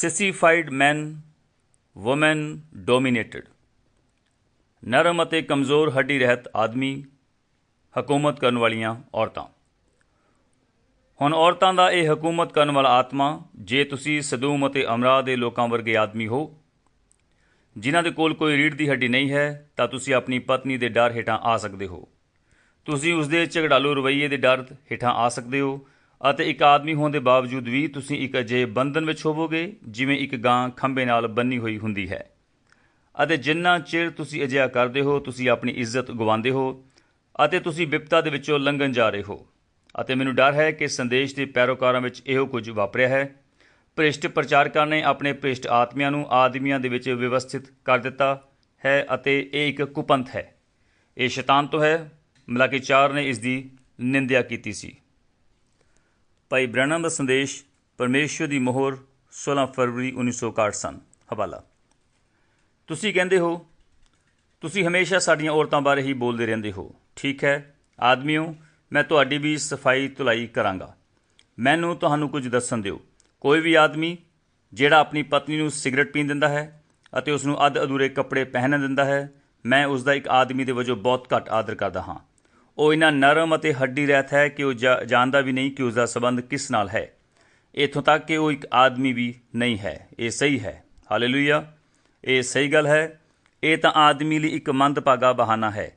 ਸਿਸੀਫਾਈਡ men, women dominated. ਨਰਮ ਅਤੇ ਕਮਜ਼ੋਰ ਹੱਡੀ ਰਹਿਤ ਆਦਮੀ ਹਕੂਮਤ ਕਰਨ ਵਾਲੀਆਂ ਔਰਤਾਂ। ਹੁਣ ਔਰਤਾਂ ਦਾ ਇਹ ਹਕੂਮਤ ਕਰਨ ਵਾਲਾ ਆਤਮਾ, ਜੇ ਤੁਸੀਂ ਸਦੂਮ ਅਤੇ ਅਮਰਾ ਦੇ ਲੋਕਾਂ ਵਰਗੇ ਆਦਮੀ ਹੋ, ਜਿਨ੍ਹਾਂ ਦੇ ਕੋਲ ਕੋਈ ਰੀੜ ਦੀ ਹੱਡੀ ਨਹੀਂ ਹੈ, ਤਾਂ ਤੁਸੀਂ ਆਪਣੀ ਪਤਨੀ ਦੇ ਡਰ ਹੇਠਾਂ ਆ ਸਕਦੇ ਹੋ। ਤੁਸੀਂ ਉਸ ਦੇ ਝਗੜਾਲੂ ਰਵੱਈਏ ਦੇ ਡਰ ਹੇਠਾਂ ਆ ਸਕਦੇ ਹੋ ਅਤੇ ਇੱਕ ਆਦਮੀ ਹੋਣ ਦੇ ਬਾਵਜੂਦ ਵੀ ਤੁਸੀਂ ਇੱਕ ਅਜੇ ਬੰਧਨ ਵਿੱਚ ਹੋਵੋਗੇ, ਜਿਵੇਂ ਇੱਕ ਗਾਂ ਖੰਭੇ ਨਾਲ ਬੰਨੀ ਹੋਈ ਹੁੰਦੀ ਹੈ। ਅਤੇ ਜਿੰਨਾ ਚਿਰ ਤੁਸੀਂ ਅਜਿਹਾ ਕਰਦੇ ਹੋ, ਤੁਸੀਂ ਆਪਣੀ ਇੱਜ਼ਤ ਗਵਾਉਂਦੇ ਹੋ ਅਤੇ ਤੁਸੀਂ ਵਿਪਤਾ ਦੇ ਵਿੱਚੋਂ ਲੰਘਣ ਜਾ ਰਹੇ ਹੋ। ਅਤੇ ਮੈਨੂੰ ਡਰ ਹੈ ਕਿ ਸੰਦੇਸ਼ ਦੇ ਪੈਰੋਕਾਰਾਂ ਵਿੱਚ ਇਹੋ ਕੁਝ ਵਾਪਰਿਆ ਹੈ। ਭ੍ਰਿਸ਼ਟ ਪ੍ਰਚਾਰਕਾਂ ਨੇ ਆਪਣੇ ਭ੍ਰਿਸ਼ਟ ਆਤਮਿਆਂ ਨੂੰ ਆਦਮੀਆਂ ਦੇ ਵਿੱਚ ਵਿਵਸਥਿਤ ਕਰ ਦਿੱਤਾ ਹੈ ਅਤੇ ਇਹ ਇੱਕ ਕੁਪੰਥ ਹੈ। ਇਹ ਸ਼ੈਤਾਨ ਤੋਂ ਹੈ। ਮਲਾਕੀ 4 ਨੇ ਇਸ ਦੀ ਨਿੰਦਿਆ ਕੀਤੀ ਸੀ। ਭਾਈ ਬ੍ਰਹਨਮ ਦਾ ਸੰਦੇਸ਼ ਪਰਮੇਸ਼ਵਰ ਦੀ ਮੋਹਰ 16 ਫਰਵਰੀ 1961 ਸਨ। ਹਵਾਲਾ। ਤੁਸੀਂ ਕਹਿੰਦੇ ਹੋ, ਤੁਸੀਂ ਹਮੇਸ਼ਾ ਸਾਡੀਆਂ ਔਰਤਾਂ ਬਾਰੇ ਹੀ ਬੋਲਦੇ ਰਹਿੰਦੇ ਹੋ। ਠੀਕ ਹੈ, ਆਦਮੀਓ, ਮੈਂ ਤੁਹਾਡੀ ਵੀ ਸਫ਼ਾਈ ਧੁਲਾਈ ਕਰਾਂਗਾ। ਮੈਨੂੰ ਤੁਹਾਨੂੰ ਕੁਝ ਦੱਸਣ ਦਿਓ। ਕੋਈ ਵੀ ਆਦਮੀ ਜਿਹੜਾ ਆਪਣੀ ਪਤਨੀ ਨੂੰ ਸਿਗਰਟ ਪੀਣ ਦਿੰਦਾ ਹੈ ਅਤੇ ਉਸ ਨੂੰ ਅੱਧ ਅਧੂਰੇ ਕੱਪੜੇ ਪਹਿਨਣ ਦਿੰਦਾ ਹੈ, ਮੈਂ ਉਸ ਦਾ ਇੱਕ ਆਦਮੀ ਦੇ ਵਜੋਂ ਬਹੁਤ ਘੱਟ ਆਦਰ ਕਰਦਾ ਹਾਂ। ਉਹ ਇਨਾ ਨਰਮ ਅਤੇ ਹੱਡੀ ਰਹਿਤ ਹੈ ਕਿ ਉਹ ਜਾਣਦਾ ਵੀ ਨਹੀਂ ਕਿ ਉਸ ਦਾ ਸਬੰਧ ਕਿਸ ਨਾਲ ਹੈ। ਇਥੋਂ ਤੱਕ ਕਿ ਉਹ ਇੱਕ ਆਦਮੀ ਵੀ ਨਹੀਂ ਹੈ। ਇਹ ਸਹੀ ਹੈ। ਹਾਲੇਲੂਇਆ। ਇਹ ਸਹੀ ਗੱਲ ਹੈ। ਇਹ ਤਾਂ ਆਦਮੀ ਲਈ ਇੱਕ ਮੰਦਭਾਗਾ ਬਹਾਨਾ ਹੈ।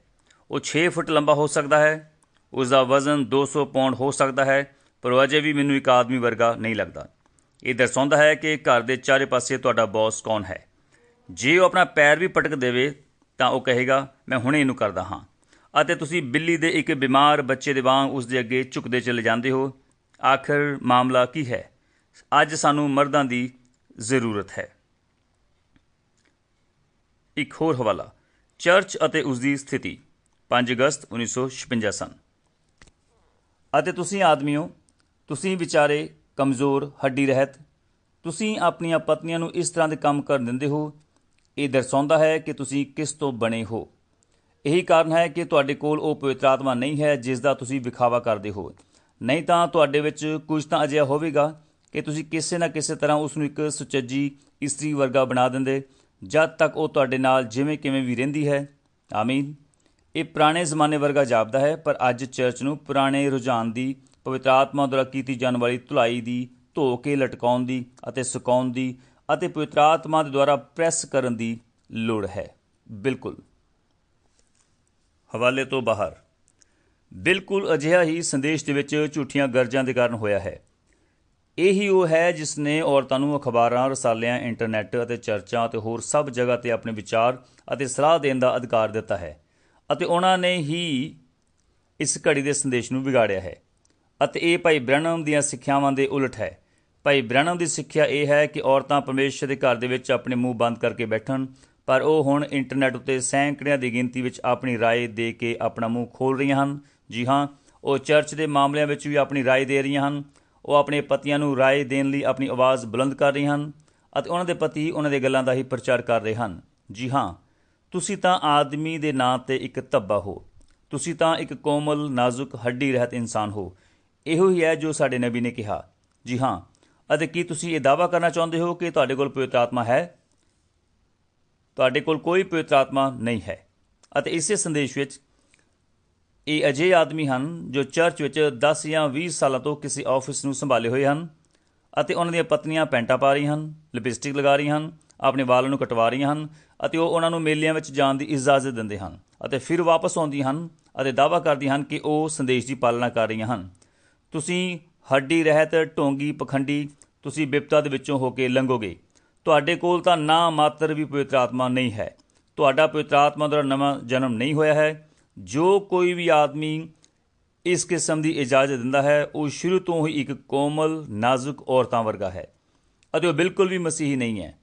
ਉਹ 6 ਫੁੱਟ ਲੰਬਾ ਹੋ ਸਕਦਾ ਹੈ। ਉਸ ਦਾ ਵਜ਼ਨ 200 ਪਾਉਂਡ ਹੋ ਸਕਦਾ ਹੈ, ਪਰ ਉਹ ਅਜੇ ਵੀ ਮੈਨੂੰ ਇੱਕ ਆਦਮੀ ਵਰਗਾ ਨਹੀਂ ਲੱਗਦਾ। ਇਹ ਦਰਸਾਉਂਦਾ ਹੈ ਕਿ ਘਰ ਦੇ ਚਾਰੇ ਪਾਸੇ ਤੁਹਾਡਾ ਬੌਸ ਕੌਣ ਹੈ। ਜੇ ਉਹ ਆਪਣਾ ਪੈਰ ਵੀ ਪਟਕ ਦੇਵੇ ਤਾਂ ਉਹ ਕਹੇਗਾ, ਮੈਂ ਹੁਣੇ ਇਹਨੂੰ ਕਰਦਾ ਹਾਂ। ਅਤੇ ਤੁਸੀਂ ਬਿੱਲੀ ਦੇ ਇੱਕ ਬਿਮਾਰ ਬੱਚੇ ਦੇ ਵਾਂਗ ਉਸ ਦੇ ਅੱਗੇ ਝੁਕਦੇ ਚਲੇ ਜਾਂਦੇ ਹੋ। ਆਖਰ ਮਾਮਲਾ ਕੀ ਹੈ? ਅੱਜ ਸਾਨੂੰ ਮਰਦਾਂ ਦੀ ਜ਼ਰੂਰਤ ਹੈ। ਇੱਕ ਹੋਰ ਹਵਾਲਾ। ਚਰਚ ਅਤੇ ਉਸ ਦੀ ਸਥਿਤੀ। 5 ਅਗਸਤ 1956 ਸਨ। ਅਤੇ ਤੁਸੀਂ ਆਦਮੀਓ, ਤੁਸੀਂ ਵਿਚਾਰੇ ਕਮਜ਼ੋਰ, ਹੱਡੀ ਰਹਿਤ, ਤੁਸੀਂ ਆਪਣੀਆਂ ਪਤਨੀਆਂ ਨੂੰ ਇਸ ਤਰ੍ਹਾਂ ਦੇ ਕੰਮ ਕਰਨ ਦਿੰਦੇ ਹੋ। ਇਹ ਦਰਸਾਉਂਦਾ ਹੈ ਕਿ ਤੁਸੀਂ ਕਿਸ ਤੋਂ ਬਣੇ ਹੋ। ਇਹੀ ਕਾਰਨ ਹੈ ਕਿ ਤੁਹਾਡੇ ਕੋਲ ਉਹ ਪਵਿੱਤਰ ਆਤਮਾ ਨਹੀਂ ਹੈ ਜਿਸ ਦਾ ਤੁਸੀਂ ਵਿਖਾਵਾ ਕਰਦੇ ਹੋ। ਨਹੀਂ ਤਾਂ ਤੁਹਾਡੇ ਵਿੱਚ ਕੁਝ ਤਾਂ ਅਜਿਹਾ ਹੋਵੇਗਾ ਕਿ ਤੁਸੀਂ ਕਿਸੇ ਨਾ ਕਿਸੇ ਤਰ੍ਹਾਂ ਉਸ ਨੂੰ ਇੱਕ ਸੁਚੱਜੀ ਇਸਤਰੀ ਵਰਗਾ ਬਣਾ ਦਿੰਦੇ, ਜਦ ਤੱਕ ਉਹ ਤੁਹਾਡੇ ਨਾਲ ਜਿਵੇਂ ਕਿਵੇਂ ਵੀ ਰਹਿੰਦੀ ਹੈ। ਆਮੀਨ। ਇਹ ਪੁਰਾਣੇ ਜ਼ਮਾਨੇ ਵਰਗਾ ਜਾਪਦਾ ਹੈ, ਪਰ ਅੱਜ ਚਰਚ ਨੂੰ ਪੁਰਾਣੇ ਰੁਝਾਨ ਦੀ, ਪਵਿੱਤਰ ਆਤਮਾ ਦੁਆਰਾ ਕੀਤੀ ਜਾਣ ਵਾਲੀ ਧੁਲਾਈ ਦੀ, ਧੋ ਕੇ ਲਟਕਾਉਣ ਦੀ ਅਤੇ ਸੁਕਾਉਣ ਦੀ ਅਤੇ ਪਵਿੱਤਰ ਆਤਮਾ ਦੇ ਦੁਆਰਾ ਪ੍ਰੈਸ ਕਰਨ ਦੀ ਲੋੜ ਹੈ। ਬਿਲਕੁਲ। ਹਵਾਲੇ ਤੋਂ ਬਾਹਰ। ਬਿਲਕੁਲ ਅਜਿਹਾ ਹੀ ਸੰਦੇਸ਼ ਦੇ ਵਿੱਚ ਝੂਠੀਆਂ ਗਰਜਾਂ ਦੇ ਕਾਰਨ ਹੋਇਆ ਹੈ। ਇਹੀ ਉਹ ਹੈ ਜਿਸ ਨੇ ਔਰਤਾਂ ਨੂੰ ਅਖਬਾਰਾਂ, ਰਸਾਲਿਆਂ, ਇੰਟਰਨੈੱਟ ਅਤੇ ਚਰਚਾਂ ਅਤੇ ਹੋਰ ਸਭ ਜਗ੍ਹਾ ਤੇ ਆਪਣੇ ਵਿਚਾਰ ਅਤੇ ਸਲਾਹ ਦੇਣ ਦਾ ਅਧਿਕਾਰ ਦਿੱਤਾ ਹੈ ਅਤੇ ਉਹਨਾਂ ਨੇ ਹੀ ਇਸ ਘੜੀ ਦੇ ਸੰਦੇਸ਼ ਨੂੰ ਵਿਗਾੜਿਆ ਹੈ। ਅਤੇ ਇਹ ਭਾਈ ਬ੍ਰਹਨਮ ਦੀਆਂ ਸਿੱਖਿਆਵਾਂ ਦੇ ਉਲਟ ਹੈ। ਭਾਈ ਬ੍ਰਹਨਮ ਦੀ ਸਿੱਖਿਆ ਇਹ ਹੈ ਕਿ ਔਰਤਾਂ ਪਰਮੇਸ਼ਰ ਦੇ ਘਰ ਦੇ ਵਿੱਚ ਆਪਣੇ ਮੂੰਹ ਬੰਦ ਕਰਕੇ ਬੈਠਣ ਪਰ ਉਹ ਹੁਣ ਇੰਟਰਨੈੱਟ ਉੱਤੇ ਸੈਂਕੜਿਆਂ ਦੀ ਗਿਣਤੀ ਵਿੱਚ ਆਪਣੀ رائے ਦੇ ਕੇ ਆਪਣਾ ਮੂੰਹ ਖੋਲ ਰਹੀਆਂ ਹਨ ਜੀ ਹਾਂ ਉਹ ਚਰਚ ਦੇ ਮਾਮਲਿਆਂ ਵਿੱਚ ਵੀ ਆਪਣੀ رائے ਦੇ ਰਹੀਆਂ ਹਨ ਉਹ ਆਪਣੇ ਪਤੀਆਂ ਨੂੰ رائے ਦੇਣ ਲਈ ਆਪਣੀ ਆਵਾਜ਼ ਬੁਲੰਦ ਕਰ ਰਹੀਆਂ ਹਨ ਅਤੇ ਉਹਨਾਂ ਦੇ ਪਤੀ ਉਹਨਾਂ ਦੇ ਗੱਲਾਂ ਦਾ ਹੀ ਪ੍ਰਚਾਰ ਕਰ ਰਹੇ ਹਨ ਜੀ ਹਾਂ ਤੁਸੀਂ ਤਾਂ ਆਦਮੀ ਦੇ ਨਾਂ ਤੇ ਇੱਕ ਧੱਬਾ ਹੋ ਤੁਸੀਂ ਤਾਂ ਇੱਕ ਕੋਮਲ ਨਾਜ਼ੁਕ ਹੱਡੀ ਰਹਿਤ ਇਨਸਾਨ ਹੋ ਇਹੋ ਹੀ ਹੈ ਜੋ ਸਾਡੇ ਨਬੀ ਨੇ ਕਿਹਾ ਜੀ ਹਾਂ ਅਤੇ ਕੀ ਤੁਸੀਂ ਇਹ ਦਾਅਵਾ ਕਰਨਾ ਚਾਹੁੰਦੇ ਹੋ ਕਿ ਤੁਹਾਡੇ ਕੋਲ ਪਵਿੱਤਰ ਆਤਮਾ ਹੈ ਤੁਹਾਡੇ ਕੋਲ ਕੋਈ ਪਵਿੱਤਰ ਆਤਮਾ ਨਹੀਂ ਹੈ। ਅਤੇ ਇਸੇ ਸੰਦੇਸ਼ ਵਿੱਚ ਇਹ ਅਜੇ ਆਦਮੀ ਹਨ ਜੋ ਚਰਚ ਵਿੱਚ 10 ਜਾਂ 20 ਸਾਲਾਂ ਤੋਂ ਕਿਸੇ ਆਫਿਸ ਨੂੰ ਸੰਭਾਲੇ ਹੋਏ ਹਨ ਅਤੇ ਉਹਨਾਂ ਦੀਆਂ ਪਤਨੀਆਂ ਪੈਂਟਾਂ ਪਾ ਰਹੀਆਂ ਹਨ, ਲਿਪਸਟਿਕ ਲਗਾ ਰਹੀਆਂ ਹਨ, ਆਪਣੇ ਵਾਲਾਂ ਨੂੰ ਕਟਵਾ ਰਹੀਆਂ ਹਨ ਅਤੇ ਉਹ ਉਹਨਾਂ ਨੂੰ ਮੇਲਿਆਂ ਵਿੱਚ ਜਾਣ ਦੀ ਇਜਾਜ਼ਤ ਦਿੰਦੇ ਹਨ ਅਤੇ ਫਿਰ ਵਾਪਸ ਆਉਂਦੀਆਂ ਹਨ ਅਤੇ ਦਾਅਵਾ ਕਰਦੀਆਂ ਹਨ ਕਿ ਉਹ ਸੰਦੇਸ਼ ਦੀ ਪਾਲਣਾ ਕਰ ਰਹੀਆਂ ਹਨ। ਤੁਸੀਂ ਹੱਡੀ, ਰਹਿਤ, ਢੋਂਗੀ, ਪਖੰਡੀ, ਤੁਸੀਂ ਬਿਪਤਾ ਦੇ ਵਿੱਚੋਂ ਹੋ ਕੇ ਲੰਘੋਗੇ। ਤੁਹਾਡੇ ਕੋਲ ਤਾਂ ਨਾ ਮਾਤਰ ਵੀ ਪਵਿੱਤਰ ਆਤਮਾ ਨਹੀਂ ਹੈ। ਤੁਹਾਡਾ ਪਵਿੱਤਰ ਆਤਮਾ ਦੁਆਰਾ ਨਵਾਂ ਜਨਮ ਨਹੀਂ ਹੋਇਆ ਹੈ। ਜੋ ਕੋਈ ਵੀ ਆਦਮੀ ਇਸ ਕਿਸਮ ਦੀ ਇਜਾਜ਼ਤ ਦਿੰਦਾ ਹੈ, ਉਹ ਸ਼ੁਰੂ ਤੋਂ ਹੀ ਇੱਕ ਕੋਮਲ, ਨਾਜ਼ੁਕ ਔਰਤਾਂ ਵਰਗਾ ਹੈ ਅਤੇ ਉਹ ਬਿਲਕੁਲ ਵੀ ਮਸੀਹੀ ਨਹੀਂ ਹੈ।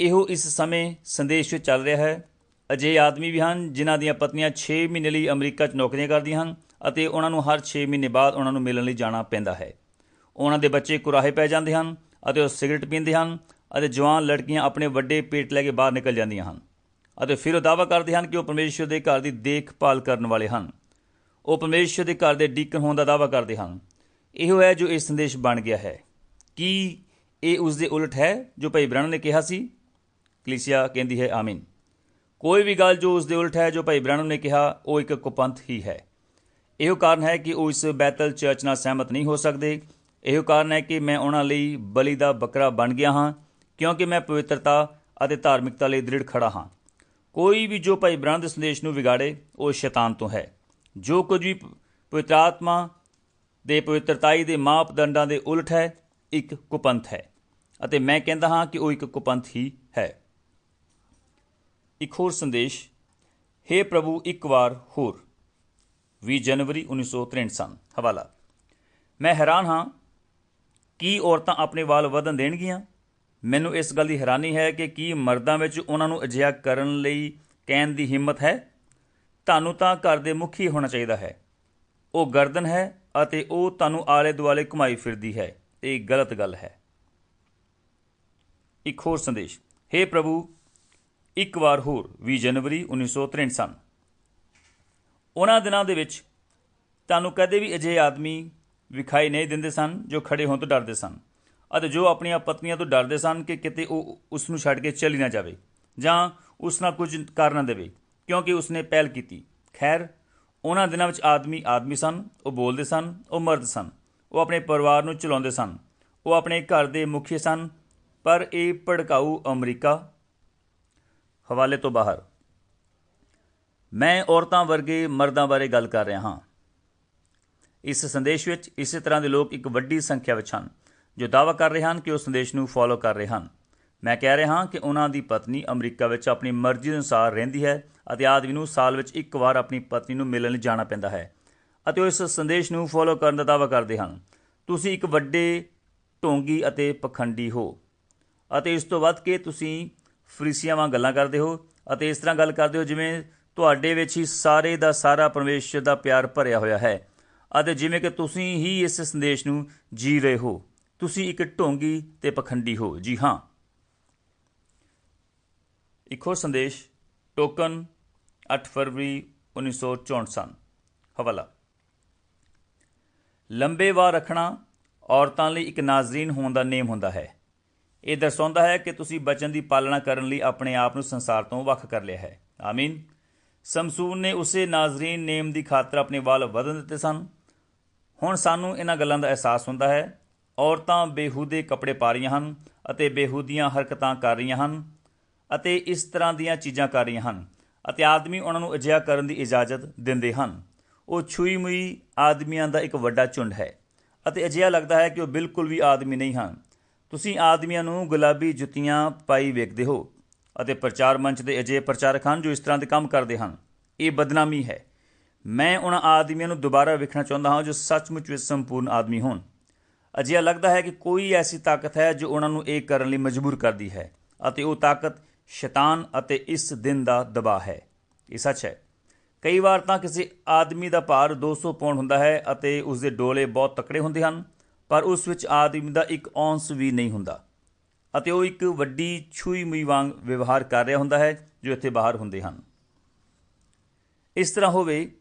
ਇਹੋ ਇਸ ਸਮੇਂ ਸੰਦੇਸ਼ ਵਿੱਚ ਚੱਲ ਰਿਹਾ ਹੈ। ਅਜੇ ਆਦਮੀ ਵੀ ਹਨ ਜਿਨ੍ਹਾਂ ਦੀਆਂ ਪਤਨੀਆਂ 6 ਮਹੀਨੇ ਲਈ ਅਮਰੀਕਾ 'ਚ ਨੌਕਰੀਆਂ ਕਰਦੀਆਂ ਹਨ ਅਤੇ ਉਹਨਾਂ ਨੂੰ ਹਰ 6 ਮਹੀਨੇ ਬਾਅਦ ਉਹਨਾਂ ਨੂੰ ਮਿਲਣ ਲਈ ਜਾਣਾ ਪੈਂਦਾ ਹੈ। ਉਹਨਾਂ ਦੇ ਬੱਚੇ ਕੁਰਾਹੇ ਪੈ ਜਾਂਦੇ ਹਨ ਅਤੇ ਉਹ ਸਿਗਰਟ ਪੀਂਦੇ ਹਨ ਅਤੇ ਜਵਾਨ ਲੜਕੀਆਂ ਆਪਣੇ ਵੱਡੇ ਪੇਟ ਲੈ ਕੇ ਬਾਹਰ ਨਿਕਲ ਜਾਂਦੀਆਂ ਹਨ। ਅਤੇ ਫਿਰ ਉਹ ਦਾਅਵਾ ਕਰਦੇ ਹਨ ਕਿ ਉਹ ਪਰਮੇਸ਼ਰ ਦੇ ਘਰ ਦੀ ਦੇਖਭਾਲ ਕਰਨ ਵਾਲੇ ਹਨ। ਉਹ ਪਰਮੇਸ਼ਰ ਦੇ ਘਰ ਦੇ ਡੀਕਨ ਹੋਣ ਦਾ ਦਾਅਵਾ ਕਰਦੇ ਹਨ। ਇਹੋ ਹੈ ਜੋ ਇਹ ਸੰਦੇਸ਼ ਬਣ ਗਿਆ ਹੈ। ਕੀ ਇਹ ਉਸ ਦੇ ਉਲਟ ਹੈ ਜੋ ਭਾਈ ਬ੍ਰਹਣ ਨੇ ਕਿਹਾ ਸੀ? ਕਲੀਸਿਆ ਕਹਿੰਦੀ ਹੈ, ਆਮੀਨ। ਕੋਈ ਵੀ ਗੱਲ ਜੋ ਉਸ ਦੇ ਉਲਟ ਹੈ ਜੋ ਭਾਈ ਬ੍ਰਹਣ ਨੇ ਕਿਹਾ, ਉਹ ਇੱਕ ਕੁਪੰਥ ਹੀ ਹੈ। ਇਹੋ ਕਾਰਨ ਹੈ ਕਿ ਉਹ ਇਸ ਬੈਤਲ ਚਰਚ ਨਾਲ ਸਹਿਮਤ ਨਹੀਂ ਹੋ ਸਕਦੇ। ਇਹੋ ਕਾਰਨ ਹੈ ਕਿ ਮੈਂ ਉਹਨਾਂ ਲਈ ਬਲੀ ਦਾ ਬੱਕਰਾ ਬਣ ਗਿਆ ਹਾਂ। ਕਿਉਂਕਿ ਮੈਂ ਪਵਿੱਤਰਤਾ ਅਤੇ ਧਾਰਮਿਕਤਾ ਲਈ ਦ੍ਰਿੜ ਖੜਾ ਹਾਂ। ਕੋਈ ਵੀ ਜੋ ਭਾਈ ਬ੍ਰਹਣ ਸੰਦੇਸ਼ ਨੂੰ ਵਿਗਾੜੇ, ਉਹ ਸ਼ੈਤਾਨ ਤੋਂ ਹੈ। ਜੋ ਕੁਝ ਵੀ ਪ- ਪਵਿੱਤਰ ਆਤਮਾ ਦੇ ਪਵਿੱਤਰਤਾਈ ਦੇ ਮਾਪਦੰਡਾਂ ਦੇ ਉਲਟ ਹੈ, ਇੱਕ ਕੁਪੰਥ ਹੈ। ਅਤੇ ਮੈਂ ਕਹਿੰਦਾ ਹਾਂ ਕਿ ਉਹ ਇੱਕ ਕੁਪੰਥ ਹੀ ਹੈ। ਇੱਕ ਹੋਰ ਸੰਦੇਸ਼ हे ਪ੍ਰਭੂ, ਇੱਕ ਵਾਰ ਹੋਰ। 20 ਜਨਵਰੀ 1963 ਸਨ। ਹਵਾਲਾ। ਮੈਂ ਹੈਰਾਨ ਹਾਂ ਕੀ ਔਰਤਾਂ ਆਪਣੇ ਵਾਲ ਵਧਣ ਦੇਣਗੀਆਂ। ਮੈਨੂੰ ਇਸ ਗੱਲ ਦੀ ਹੈਰਾਨੀ ਹੈ ਕਿ ਕੀ ਮਰਦਾਂ ਵਿੱਚ ਉਹਨਾਂ ਨੂੰ ਅਜਿਹਾ ਕਰਨ ਲਈ ਕਹਿਣ ਦੀ ਹਿੰਮਤ ਹੈ? ਤੁਹਾਨੂੰ ਤਾਂ ਘਰ ਦੇ ਮੁਖੀ ਹੋਣਾ ਚਾਹੀਦਾ ਹੈ। ਉਹ ਗਰਦਨ ਹੈ ਅਤੇ ਉਹ ਤੁਹਾਨੂੰ ਆਲੇ ਦੁਆਲੇ ਘੁਮਾਈ ਫਿਰਦੀ ਹੈ। ਇਹ ਗਲਤ ਗੱਲ ਹੈ। ਇੱਕ ਹੋਰ ਸੰਦੇਸ਼। हे ਪ੍ਰਭੂ, ਇੱਕ ਵਾਰ ਹੋਰ 20 ਜਨਵਰੀ 1963 ਸਨ। ਉਹਨਾਂ ਦਿਨਾਂ ਦੇ ਵਿੱਚ ਤੁਹਾਨੂੰ ਕਦੇ ਵੀ ਅਜਿਹੇ ਆਦਮੀ ਵਿਖਾਈ ਨਹੀਂ ਦਿੰਦੇ ਸਨ ਜੋ ਖੜੇ ਹੋਣ ਤੋਂ ਡਰਦੇ ਸਨ। ਅਤੇ ਜੋ ਆਪਣੀਆਂ ਪਤਨੀਆਂ ਤੋਂ ਡਰਦੇ ਸਨ ਕਿ ਕਿਤੇ ਉਹ ਉਸ ਨੂੰ ਛੱਡ ਕੇ ਚਲੀ ਨਾ ਜਾਵੇ ਜਾਂ ਉਸ ਨਾਲ ਕੁਝ ਕਰ ਨਾ ਦੇਵੇ, ਕਿਉਂਕਿ ਉਸਨੇ ਪਹਿਲ ਕੀਤੀ। ਖੈਰ, ਉਹਨਾਂ ਦਿਨਾਂ ਵਿੱਚ ਆਦਮੀ ਆਦਮੀ ਸਨ, ਉਹ ਬੋਲਦੇ ਸਨ, ਉਹ ਮਰਦ ਸਨ, ਉਹ ਆਪਣੇ ਪਰਿਵਾਰ ਨੂੰ ਚਲਾਉਂਦੇ ਸਨ, ਉਹ ਆਪਣੇ ਘਰ ਦੇ ਮੁਖੀ ਸਨ। ਪਰ ਇਹ ਭੜਕਾਊ ਅਮਰੀਕਾ ਹਵਾਲੇ ਤੋਂ ਬਾਹਰ। ਮੈਂ ਔਰਤਾਂ ਵਰਗੇ ਮਰਦਾਂ ਬਾਰੇ ਗੱਲ ਕਰ ਰਿਹਾ ਹਾਂ। ਇਸ ਸੰਦੇਸ਼ ਵਿੱਚ ਇਸੇ ਤਰ੍ਹਾਂ ਦੇ ਲੋਕ ਇੱਕ ਵੱਡੀ ਸੰਖਿਆ ਵਿੱਚ ਹਨ। ਜੋ ਦਾਅਵਾ ਕਰ ਰਹੇ ਹਨ ਕਿ ਉਹ ਸੰਦੇਸ਼ ਨੂੰ ਫੋਲੋ ਕਰ ਰਹੇ ਹਨ। ਮੈਂ ਕਹਿ ਰਿਹਾ ਹਾਂ ਕਿ ਉਹਨਾਂ ਦੀ ਪਤਨੀ ਅਮਰੀਕਾ ਵਿੱਚ ਆਪਣੀ ਮਰਜ਼ੀ ਦੇ ਅਨੁਸਾਰ ਰਹਿੰਦੀ ਹੈ ਅਤੇ ਆਦਮੀ ਨੂੰ ਸਾਲ ਵਿੱਚ ਇੱਕ ਵਾਰ ਆਪਣੀ ਪਤਨੀ ਨੂੰ ਮਿਲਣ ਲਈ ਜਾਣਾ ਪੈਂਦਾ ਹੈ ਅਤੇ ਉਹ ਇਸ ਸੰਦੇਸ਼ ਨੂੰ ਫੋਲੋ ਕਰਨ ਦਾ ਦਾਅਵਾ ਕਰਦੇ ਹਨ। ਤੁਸੀਂ ਇੱਕ ਵੱਡੇ ਢੋਂਗੀ ਅਤੇ ਪਖੰਡੀ ਹੋ ਅਤੇ ਇਸ ਤੋਂ ਵੱਧ ਕੇ ਤੁਸੀਂ ਫਰੀਸੀਆਂ ਵਾਂਗ ਗੱਲਾਂ ਕਰਦੇ ਹੋ ਅਤੇ ਇਸ ਤਰ੍ਹਾਂ ਗੱਲ ਕਰਦੇ ਹੋ ਜਿਵੇਂ ਤੁਹਾਡੇ ਵਿੱਚ ਹੀ ਸਾਰੇ ਦਾ ਸਾਰਾ ਪਰਮੇਸ਼ਰ ਦਾ ਪਿਆਰ ਭਰਿਆ ਹੋਇਆ ਹੈ ਅਤੇ ਜਿਵੇਂ ਕਿ ਤੁਸੀਂ ਹੀ ਇਸ ਸੰਦੇਸ਼ ਨੂੰ ਜੀ ਰਹੇ ਹੋ। ਤੁਸੀਂ ਇੱਕ ਢੋਂਗੀ ਤੇ ਪਖੰਡੀ ਹੋ। ਜੀ ਹਾਂ। ਇੱਕ ਹੋਰ ਸੰਦੇਸ਼, ਟੋਕਨ 8 ਫਰਵਰੀ 1964 ਸਨ। ਹਵਾਲਾ। ਲੰਬੇ ਵਾਰ ਰੱਖਣਾ ਔਰਤਾਂ ਲਈ ਇੱਕ ਨਾਜ਼ਰੀਨ ਹੋਣ ਦਾ ਨੇਮ ਹੁੰਦਾ ਹੈ। ਇਹ ਦਰਸਾਉਂਦਾ ਹੈ ਕਿ ਤੁਸੀਂ ਬਚਨ ਦੀ ਪਾਲਣਾ ਕਰਨ ਲਈ ਆਪਣੇ ਆਪ ਨੂੰ ਸੰਸਾਰ ਤੋਂ ਵੱਖ ਕਰ ਲਿਆ ਹੈ। ਆਮੀਨ। ਸਮਸੂਨ ਨੇ ਉਸੇ ਨਾਜ਼ਰੀਨ ਨੇਮ ਦੀ ਖਾਤਰ ਆਪਣੇ ਵਾਲ ਵਧਣ ਦਿੱਤੇ ਸਨ। ਹੁਣ ਸਾਨੂੰ ਇਹਨਾਂ ਗੱਲਾਂ ਦਾ ਅਹਿਸਾਸ ਹੁੰਦਾ ਹੈ ਔਰਤਾਂ ਬੇਹੂਦੇ ਕੱਪੜੇ ਪਾ ਰਹੀਆਂ ਹਨ ਅਤੇ ਬੇਹੂਦੀਆਂ ਹਰਕਤਾਂ ਕਰ ਰਹੀਆਂ ਹਨ ਅਤੇ ਇਸ ਤਰ੍ਹਾਂ ਦੀਆਂ ਚੀਜ਼ਾਂ ਕਰ ਰਹੀਆਂ ਹਨ ਅਤੇ ਆਦਮੀ ਉਹਨਾਂ ਨੂੰ ਅਜਿਹਾ ਕਰਨ ਦੀ ਇਜਾਜ਼ਤ ਦਿੰਦੇ ਹਨ। ਉਹ ਛੂਈ ਮੁਈ ਆਦਮੀਆਂ ਦਾ ਇੱਕ ਵੱਡਾ ਝੁੰਡ ਹੈ ਅਤੇ ਅਜਿਹਾ ਲੱਗਦਾ ਹੈ ਕਿ ਉਹ ਬਿਲਕੁਲ ਵੀ ਆਦਮੀ ਨਹੀਂ ਹਨ। ਤੁਸੀਂ ਆਦਮੀਆਂ ਨੂੰ ਗੁਲਾਬੀ ਜੁੱਤੀਆਂ ਪਾਈ ਵੇਖਦੇ ਹੋ ਅਤੇ ਪ੍ਰਚਾਰ ਮੰਚ ਦੇ ਅਜਿਹੇ ਪ੍ਰਚਾਰਕ ਹਨ ਜੋ ਇਸ ਤਰ੍ਹਾਂ ਦੇ ਕੰਮ ਕਰਦੇ ਹਨ। ਇਹ ਬਦਨਾਮੀ ਹੈ। ਮੈਂ ਉਹਨਾਂ ਆਦਮੀਆਂ ਨੂੰ ਦੁਬਾਰਾ ਵੇਖਣਾ ਚਾਹੁੰਦਾ ਹਾਂ ਜੋ ਸੱਚਮੁੱਚ ਵਿੱਚ ਸੰਪੂਰਨ ਆਦਮੀ ਹੋਣ। ਅਜਿਹਾ ਲੱਗਦਾ ਹੈ ਕਿ ਕੋਈ ਐਸੀ ਤਾਕਤ ਹੈ ਜੋ ਉਹਨਾਂ ਨੂੰ ਇਹ ਕਰਨ ਲਈ ਮਜਬੂਰ ਕਰਦੀ ਹੈ ਅਤੇ ਉਹ ਤਾਕਤ ਸ਼ੈਤਾਨ ਅਤੇ ਇਸ ਦਿਨ ਦਾ ਦਬਾਅ ਹੈ। ਇਹ ਸੱਚ ਹੈ। ਕਈ ਵਾਰ ਤਾਂ ਕਿਸੇ ਆਦਮੀ ਦਾ ਭਾਰ 200 ਪੌਂਡ ਹੁੰਦਾ ਹੈ ਅਤੇ ਉਸ ਦੇ ਡੋਲੇ ਬਹੁਤ ਤਕੜੇ ਹੁੰਦੇ ਹਨ, ਪਰ ਉਸ ਵਿੱਚ ਆਦਮੀ ਦਾ ਇੱਕ ਔਂਸ ਵੀ ਨਹੀਂ ਹੁੰਦਾ ਅਤੇ ਉਹ ਇੱਕ ਵੱਡੀ ਛੂਈ ਮੁਈ ਵਾਂਗ ਵਿਵਹਾਰ ਕਰ ਰਿਹਾ ਹੁੰਦਾ ਹੈ ਜੋ ਇੱਥੇ ਬਾਹਰ ਹੁੰਦੇ ਹਨ। ਇਸ ਤਰ੍ਹਾਂ ਹੋਵੇ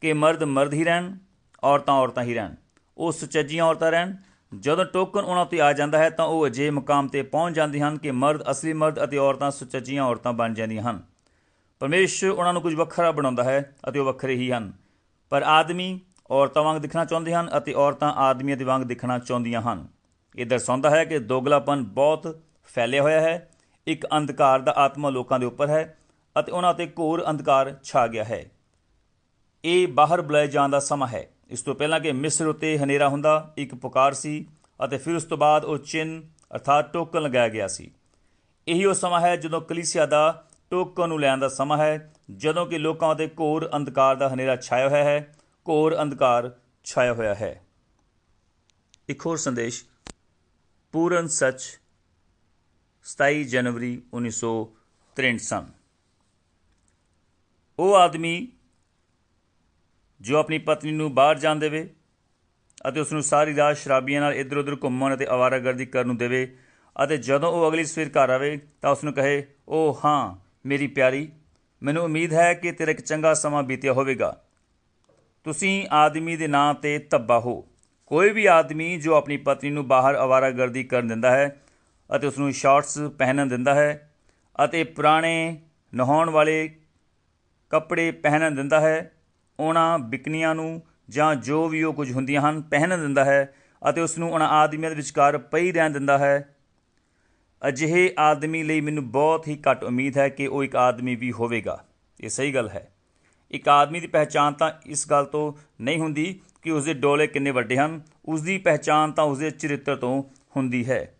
ਕਿ ਮਰਦ ਮਰਦ ਹੀ ਰਹਿਣ, ਔਰਤਾਂ ਔਰਤਾਂ ਹੀ ਰਹਿਣ, ਉਹ ਸੁਚੱਜੀਆਂ ਔਰਤਾਂ ਰਹਿਣ ਜਦੋਂ ਟੋਕਨ ਉਹਨਾਂ ਤੇ ਆ ਜਾਂਦਾ ਹੈ ਤਾਂ ਉਹ ਅਜੇ ਮੁਕਾਮ ਤੇ ਪਹੁੰਚ ਜਾਂਦੇ ਹਨ ਕਿ ਮਰਦ, ਅਸਲੀ ਮਰਦ ਅਤੇ ਔਰਤਾਂ ਸੁਚੱਜੀਆਂ ਔਰਤਾਂ ਬਣ ਜਾਂਦੀਆਂ ਹਨ। ਪਰਮੇਸ਼ਰ ਉਹਨਾਂ ਨੂੰ ਕੁਝ ਵੱਖਰਾ ਬਣਾਉਂਦਾ ਹੈ ਅਤੇ ਉਹ ਵੱਖਰੇ ਹੀ ਹਨ। ਪਰ ਆਦਮੀ ਔਰਤਾਂ ਵਾਂਗ ਦਿਖਣਾ ਚਾਹੁੰਦੇ ਹਨ ਅਤੇ ਔਰਤਾਂ ਆਦਮੀਆਂ ਦੇ ਵਾਂਗ ਦਿਖਣਾ ਚਾਹੁੰਦੀਆਂ ਹਨ। ਇਹ ਦਰਸਾਉਂਦਾ ਹੈ ਕਿ ਦੋਗਲਾਪਨ ਬਹੁਤ ਫੈਲਿਆ ਹੋਇਆ ਹੈ। ਇੱਕ ਅੰਧਕਾਰ ਦਾ ਆਤਮਾ ਲੋਕਾਂ ਦੇ ਉੱਪਰ ਹੈ ਅਤੇ ਉਹਨਾਂ ਤੇ ਘੋਰ ਅੰਧਕਾਰ ਛਾ ਗਿਆ ਹੈ। ਇਹ ਬਾਹਰ ਬੁਲਾਏ ਜਾਣ ਦਾ ਸਮਾਂ ਹੈ। ਇਸ ਤੋਂ ਪਹਿਲਾਂ ਕਿ ਮਿਸਰ ਉਤੇ ਹਨੇਰਾ ਹੁੰਦਾ, ਇੱਕ ਪੁਕਾਰ ਸੀ ਅਤੇ ਫਿਰ ਉਸ ਤੋਂ ਬਾਅਦ ਉਹ ਚਿੰਨ ਅਰਥਾਤ ਟੋਕਨ ਲਗਾਇਆ ਗਿਆ ਸੀ। ਇਹੀ ਉਹ ਸਮਾਂ ਹੈ ਜਦੋਂ ਕਲੀਸਿਆ ਦਾ ਟੋਕਨ ਨੂੰ ਲੈਣ ਦਾ ਸਮਾਂ ਹੈ, ਜਦੋਂ ਕਿ ਲੋਕਾਂ ਉਤੇ ਘੋਰ ਅੰਧਕਾਰ ਦਾ ਹਨੇਰਾ ਛਾਇਆ ਹੋਇਆ ਹੈ, ਘੋਰ ਅੰਧਕਾਰ ਛਾਇਆ ਹੋਇਆ ਹੈ। ਇੱਕ ਹੋਰ ਸੰਦੇਸ਼, ਪੂਰਨ ਸੱਚ 27 ਜਨਵਰੀ 1963 ਸਨ। ਉਹ ਆਦਮੀ ਜੋ ਆਪਣੀ ਪਤਨੀ ਨੂੰ ਬਾਹਰ ਜਾਣ ਦੇਵੇ ਅਤੇ ਉਸ ਨੂੰ ਸਾਰੀ ਰਾਤ ਸ਼ਰਾਬੀਆਂ ਨਾਲ ਇੱਧਰ ਉੱਧਰ ਘੁੰਮਣ ਅਤੇ ਅਵਾਰਾਗਰਦੀ ਕਰਨ ਨੂੰ ਦੇਵੇ ਅਤੇ ਜਦੋਂ ਉਹ ਅਗਲੀ ਸਵੇਰ ਘਰ ਆਵੇ ਤਾਂ ਉਸ ਨੂੰ ਕਹੇ ਉਹ ਹਾਂ, ਮੇਰੀ ਪਿਆਰੀ, ਮੈਨੂੰ ਉਮੀਦ ਹੈ ਕਿ ਤੇਰਾ ਇੱਕ ਚੰਗਾ ਸਮਾਂ ਬੀਤਿਆ ਹੋਵੇਗਾ। ਤੁਸੀਂ ਆਦਮੀ ਦੇ ਨਾਂ ਤੇ ਧੱਬਾ ਹੋ। ਕੋਈ ਵੀ ਆਦਮੀ ਜੋ ਆਪਣੀ ਪਤਨੀ ਨੂੰ ਬਾਹਰ ਅਵਾਰਾਗਰਦੀ ਕਰਨ ਦਿੰਦਾ ਹੈ ਅਤੇ ਉਸ ਨੂੰ ਸ਼ਾਰਟਸ ਪਹਿਨਣ ਦਿੰਦਾ ਹੈ ਅਤੇ ਪੁਰਾਣੇ ਨਹਾਉਣ ਵਾਲੇ ਕੱਪੜੇ ਪਹਿਨਣ ਦਿੰਦਾ ਹੈ ਉਹਨਾਂ ਬਿਕਨੀਆਂ ਨੂੰ ਜਾਂ ਜੋ ਵੀ ਉਹ ਕੁਝ ਹੁੰਦੀਆਂ ਹਨ ਪਹਿਨ ਦਿੰਦਾ ਹੈ ਅਤੇ ਉਸ ਨੂੰ ਉਹਨਾਂ ਆਦਮੀਆਂ ਦੇ ਵਿਚਕਾਰ ਪਈ ਰਹਿਣ ਦਿੰਦਾ ਹੈ। ਅਜਿਹੇ ਆਦਮੀ ਲਈ ਮੈਨੂੰ ਬਹੁਤ ਹੀ ਘੱਟ ਉਮੀਦ ਹੈ ਕਿ ਉਹ ਇੱਕ ਆਦਮੀ ਵੀ ਹੋਵੇਗਾ। ਇਹ ਸਹੀ ਗੱਲ ਹੈ। ਇੱਕ ਆਦਮੀ ਦੀ ਪਹਿਚਾਨ ਤਾਂ ਇਸ ਗੱਲ ਤੋਂ ਨਹੀਂ ਹੁੰਦੀ ਕਿ ਉਸ ਦੇ ਡੋਲੇ ਕਿੰਨੇ ਵੱਡੇ ਹਨ। ਉਸ ਦੀ ਪਹਿਚਾਨ ਤਾਂ ਉਸ ਦੇ ਚਰਿੱਤਰ ਤੋਂ ਹੁੰਦੀ ਹੈ।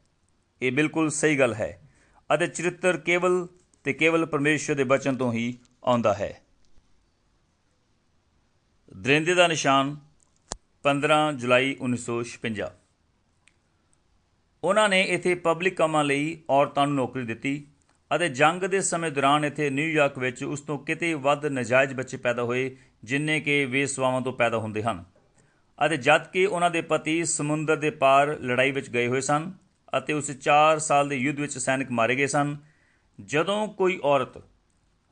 ਇਹ ਬਿਲਕੁਲ ਸਹੀ ਗੱਲ ਹੈ ਅਤੇ ਚਰਿੱਤਰ ਕੇਵਲ ਤੇ ਕੇਵਲ ਪਰਮੇਸ਼ਰ ਦੇ ਬਚਨ ਤੋਂ ਹੀ ਆਉਂਦਾ ਹੈ। ਦਰਿੰਦੇ ਦਾ ਨਿਸ਼ਾਨ 15 ਜੁਲਾਈ 1956 ਉਹਨਾਂ ਨੇ ਇੱਥੇ ਪਬਲਿਕ ਕੰਮਾਂ ਲਈ ਔਰਤਾਂ ਨੂੰ ਨੌਕਰੀ ਦਿੱਤੀ ਅਤੇ ਜੰਗ ਦੇ ਸਮੇਂ ਦੌਰਾਨ ਇੱਥੇ ਨਿਊਯਾਰਕ ਵਿੱਚ ਉਸ ਤੋਂ ਕਿਤੇ ਵੱਧ ਨਜਾਇਜ਼ ਬੱਚੇ ਪੈਦਾ ਹੋਏ, ਜਿੰਨੇ ਕਿ ਵੇਸਵਾਵਾਂ ਤੋਂ ਪੈਦਾ ਹੁੰਦੇ ਹਨ। ਅਤੇ ਜਦ ਕਿ ਉਹਨਾਂ ਦੇ ਪਤੀ ਸਮੁੰਦਰ ਦੇ ਪਾਰ ਲੜਾਈ ਵਿੱਚ ਗਏ ਹੋਏ ਸਨ ਅਤੇ ਉਸ 4 ਸਾਲ ਦੇ ਯੁੱਧ ਵਿੱਚ ਸੈਨਿਕ ਮਾਰੇ ਗਏ ਸਨ। ਜਦੋਂ ਕੋਈ ਔਰਤ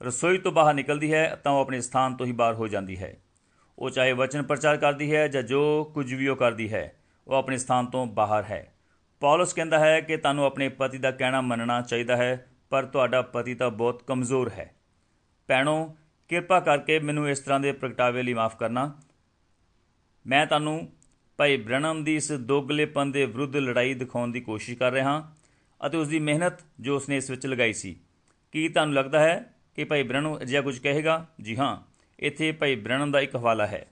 ਰਸੋਈ ਤੋਂ ਬਾਹਰ ਨਿਕਲਦੀ ਹੈ ਤਾਂ ਉਹ ਆਪਣੇ ਸਥਾਨ ਤੋਂ ਹੀ ਬਾਹਰ ਹੋ ਜਾਂਦੀ ਹੈ। ਉਹ ਚਾਹੇ ਵਚਨ ਪ੍ਰਚਾਰ ਕਰਦੀ ਹੈ ਜਾਂ ਜੋ ਕੁਝ ਵੀ ਉਹ ਕਰਦੀ ਹੈ, ਉਹ ਆਪਣੇ ਸਥਾਨ ਤੋਂ ਬਾਹਰ ਹੈ। ਪੌਲਸ ਕਹਿੰਦਾ ਹੈ ਕਿ ਤੁਹਾਨੂੰ ਆਪਣੇ ਪਤੀ ਦਾ ਕਹਿਣਾ ਮੰਨਣਾ ਚਾਹੀਦਾ ਹੈ, ਪਰ ਤੁਹਾਡਾ ਪਤੀ ਤਾਂ ਬਹੁਤ ਕਮਜ਼ੋਰ ਹੈ। ਭੈਣੋ, ਕਿਰਪਾ ਕਰਕੇ ਮੈਨੂੰ ਇਸ ਤਰ੍ਹਾਂ ਦੇ ਪ੍ਰਗਟਾਵੇ ਲਈ ਮਾਫ ਕਰਨਾ। ਮੈਂ ਤੁਹਾਨੂੰ ਭਾਈ ਬ੍ਰਣਮ ਦੀ ਇਸ ਦੋਗਲੇਪਨ ਦੇ ਵਿਰੁੱਧ ਲੜਾਈ ਦਿਖਾਉਣ ਦੀ ਕੋਸ਼ਿਸ਼ ਕਰ ਰਿਹਾ ਹਾਂ ਅਤੇ ਉਸ ਦੀ ਮਿਹਨਤ ਜੋ ਉਸਨੇ ਇਸ ਵਿੱਚ ਲਗਾਈ ਸੀ। ਕੀ ਤੁਹਾਨੂੰ ਲੱਗਦਾ ਹੈ ਕਿ ਭਾਈ ਬ੍ਰਣਮ ਅਜਿਹਾ ਕੁਝ ਕਹੇਗਾ? ਜੀ ਹਾਂ। ਇੱਥੇ ਭਾਈ ਬ੍ਰਣਨ ਦਾ ਇੱਕ ਹਵਾਲਾ ਹੈ।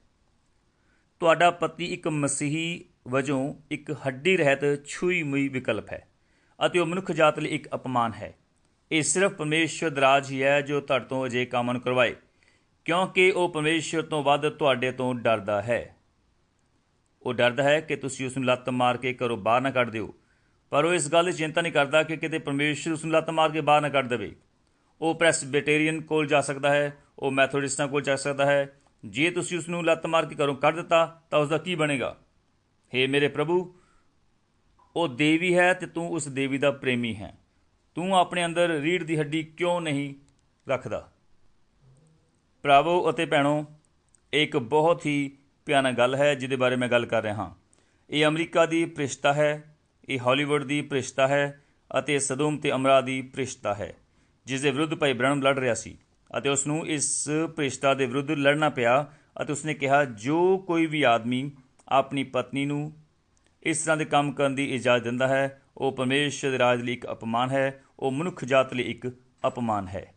ਤੁਹਾਡਾ ਪਤੀ ਇੱਕ ਮਸੀਹੀ ਵਜੋਂ ਇੱਕ ਹੱਡੀ ਰਹਿਤ ਛੂਈ ਮੁਈ ਵਿਕਲਪ ਹੈ ਅਤੇ ਉਹ ਮਨੁੱਖ ਜਾਤ ਲਈ ਇੱਕ ਅਪਮਾਨ ਹੈ। ਇਹ ਸਿਰਫ ਪਰਮੇਸ਼ਵਰ ਦਰਾਜ ਹੀ ਹੈ ਜੋ ਤੁਹਾਡੇ ਤੋਂ ਅਜੇ ਕੰਮ ਨੂੰ ਕਰਵਾਏ, ਕਿਉਂਕਿ ਉਹ ਪਰਮੇਸ਼ਵਰ ਤੋਂ ਵੱਧ ਤੁਹਾਡੇ ਤੋਂ ਡਰਦਾ ਹੈ। ਉਹ ਡਰਦਾ ਹੈ ਕਿ ਤੁਸੀਂ ਉਸ ਨੂੰ ਲੱਤ ਮਾਰ ਕੇ ਘਰੋਂ ਬਾਹਰ ਨਾ ਕੱਢ ਦਿਓ, ਪਰ ਉਹ ਇਸ ਗੱਲ ਦੀ ਚਿੰਤਾ ਨਹੀਂ ਕਰਦਾ ਕਿ ਕਿਤੇ ਪਰਮੇਸ਼ਵਰ ਉਸ ਨੂੰ ਲੱਤ ਮਾਰ ਕੇ ਬਾਹਰ ਨਾ ਕੱਢ ਦੇਵੇ। ਉਹ ਪ੍ਰੈਸਬਿਟੇਰੀਅਨ ਕੋਲ ਜਾ ਸਕਦਾ ਹੈ, ਉਹ ਮੈਥੋਡਿਸਟਾਂ ਕੋਲ ਜਾ ਸਕਦਾ ਹੈ। ਜੇ ਤੁਸੀਂ ਉਸ ਨੂੰ ਲੱਤ ਮਾਰ ਕੇ ਘਰੋਂ ਕੱਢ ਦਿੱਤਾ, ਤਾਂ ਉਸ ਦਾ ਕੀ ਬਣੇਗਾ? हे ਮੇਰੇ ਪ੍ਰਭੂ, ਉਹ ਦੇਵੀ ਹੈ ਤੇ ਤੂੰ ਉਸ ਦੇਵੀ ਦਾ ਪ੍ਰੇਮੀ ਹੈ। ਤੂੰ ਆਪਣੇ ਅੰਦਰ ਰੀੜ ਦੀ ਹੱਡੀ ਕਿਉਂ ਨਹੀਂ ਰੱਖਦਾ? ਭਰਾਵੋ ਅਤੇ ਭੈਣੋ, ਇੱਕ ਬਹੁਤ ਹੀ ਭਿਆਨਕ ਗੱਲ ਹੈ ਜਿਹਦੇ ਬਾਰੇ ਮੈਂ ਗੱਲ ਕਰ ਰਿਹਾ ਹਾਂ। ਇਹ ਅਮਰੀਕਾ ਦੀ ਪ੍ਰਿਸ਼ਤਾ ਹੈ, ਇਹ ਹਾਲੀਵੁੱਡ ਦੀ ਪ੍ਰਿਸ਼ਤਾ ਹੈ ਅਤੇ ਸਦੋਮ ਤੇ ਅਮਰਾ ਦੀ ਪ੍ਰਿਸ਼ਤਾ ਹੈ। ਜਿਸ ਦੇ ਵਿਰੁੱਧ ਭਾਈ ਬ੍ਰਹਮ ਲੜ ਰਿਹਾ ਸੀ ਅਤੇ ਉਸ ਨੂੰ ਇਸ ਭ੍ਰਿਸ਼ਟਾ ਦੇ ਵਿਰੁੱਧ ਲੜਨਾ ਪਿਆ ਅਤੇ ਉਸਨੇ ਕਿਹਾ, ਜੋ ਕੋਈ ਵੀ ਆਦਮੀ ਆਪਣੀ ਪਤਨੀ ਨੂੰ ਇਸ ਤਰ੍ਹਾਂ ਦੇ ਕੰਮ ਕਰਨ ਦੀ ਇਜਾਜ਼ਤ ਦਿੰਦਾ ਹੈ, ਉਹ ਪਰਮੇਸ਼ਰ ਦੇ ਰਾਜ ਲਈ ਇੱਕ ਅਪਮਾਨ ਹੈ, ਉਹ ਮਨੁੱਖ ਜਾਤ ਲਈ ਇੱਕ ਅਪਮਾਨ ਹੈ।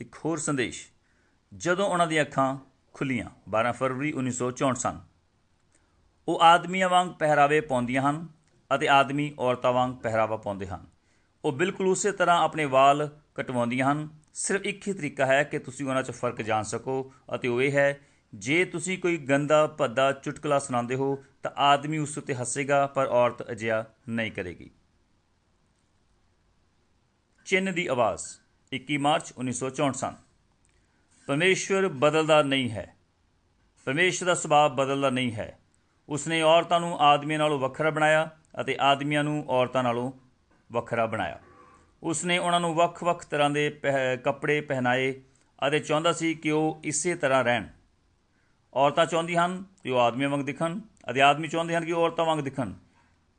ਇੱਕ ਹੋਰ ਸੰਦੇਸ਼, ਜਦੋਂ ਉਹਨਾਂ ਦੀਆਂ ਅੱਖਾਂ ਖੁੱਲੀਆਂ 12 ਫਰਵਰੀ 1964 ਸਨ, ਉਹ ਆਦਮੀਆਂ ਵਾਂਗ ਪਹਿਰਾਵੇ ਪਾਉਂਦੀਆਂ ਹਨ ਅਤੇ ਆਦਮੀ ਔਰਤਾਂ ਵਾਂਗ ਪਹਿਰਾਵਾ ਪਾਉਂਦੇ ਹਨ। ਉਹ ਬਿਲਕੁਲ ਉਸੇ ਤਰ੍ਹਾਂ ਆਪਣੇ ਵਾਲ ਕਟਵਾਉਂਦੀਆਂ ਹਨ। ਸਿਰਫ ਇੱਕ ਹੀ ਤਰੀਕਾ ਹੈ ਕਿ ਤੁਸੀਂ ਉਹਨਾਂ 'ਚ ਫ਼ਰਕ ਜਾਣ ਸਕੋ ਅਤੇ ਉਹ ਇਹ ਹੈ, ਜੇ ਤੁਸੀਂ ਕੋਈ ਗੰਦਾ, ਭੱਦਾ, ਚੁਟਕਲਾ ਸੁਣਾਉਂਦੇ ਹੋ, ਤਾਂ ਆਦਮੀ ਉਸ ਉੱਤੇ ਹੱਸੇਗਾ, ਪਰ ਔਰਤ ਅਜਿਹਾ ਨਹੀਂ ਕਰੇਗੀ। ਚਿੰਨ ਦੀ ਆਵਾਜ਼ 21 ਮਾਰਚ 1964 ਸਨ। ਪਰਮੇਸ਼ਵਰ ਬਦਲਦਾ ਨਹੀਂ ਹੈ। ਪਰਮੇਸ਼ਵਰ ਦਾ ਸੁਭਾਅ ਬਦਲਦਾ ਨਹੀਂ ਹੈ। ਉਸਨੇ ਔਰਤਾਂ ਨੂੰ ਆਦਮੀਆਂ ਨਾਲੋਂ ਵੱਖਰਾ ਬਣਾਇਆ ਅਤੇ ਆਦਮੀਆਂ ਨੂੰ ਔਰਤਾਂ ਨਾਲੋਂ ਵੱਖਰਾ ਬਣਾਇਆ। ਉਸ ਨੇ ਉਹਨਾਂ ਨੂੰ ਵੱਖ-ਵੱਖ ਤਰ੍ਹਾਂ ਦੇ ਕੱਪੜੇ ਪਹਿਨਾਏ ਅਤੇ ਚਾਹੁੰਦਾ ਸੀ ਕਿ ਉਹ ਇਸੇ ਤਰ੍ਹਾਂ ਰਹਿਣ। ਔਰਤਾਂ ਚਾਹੁੰਦੀਆਂ ਹਨ ਕਿ ਉਹ ਆਦਮੀਆਂ ਵਾਂਗ ਦਿਖਣ ਅਤੇ ਆਦਮੀ ਚਾਹੁੰਦੇ ਹਨ ਕਿ ਉਹ ਔਰਤਾਂ ਵਾਂਗ ਦਿਖਣ।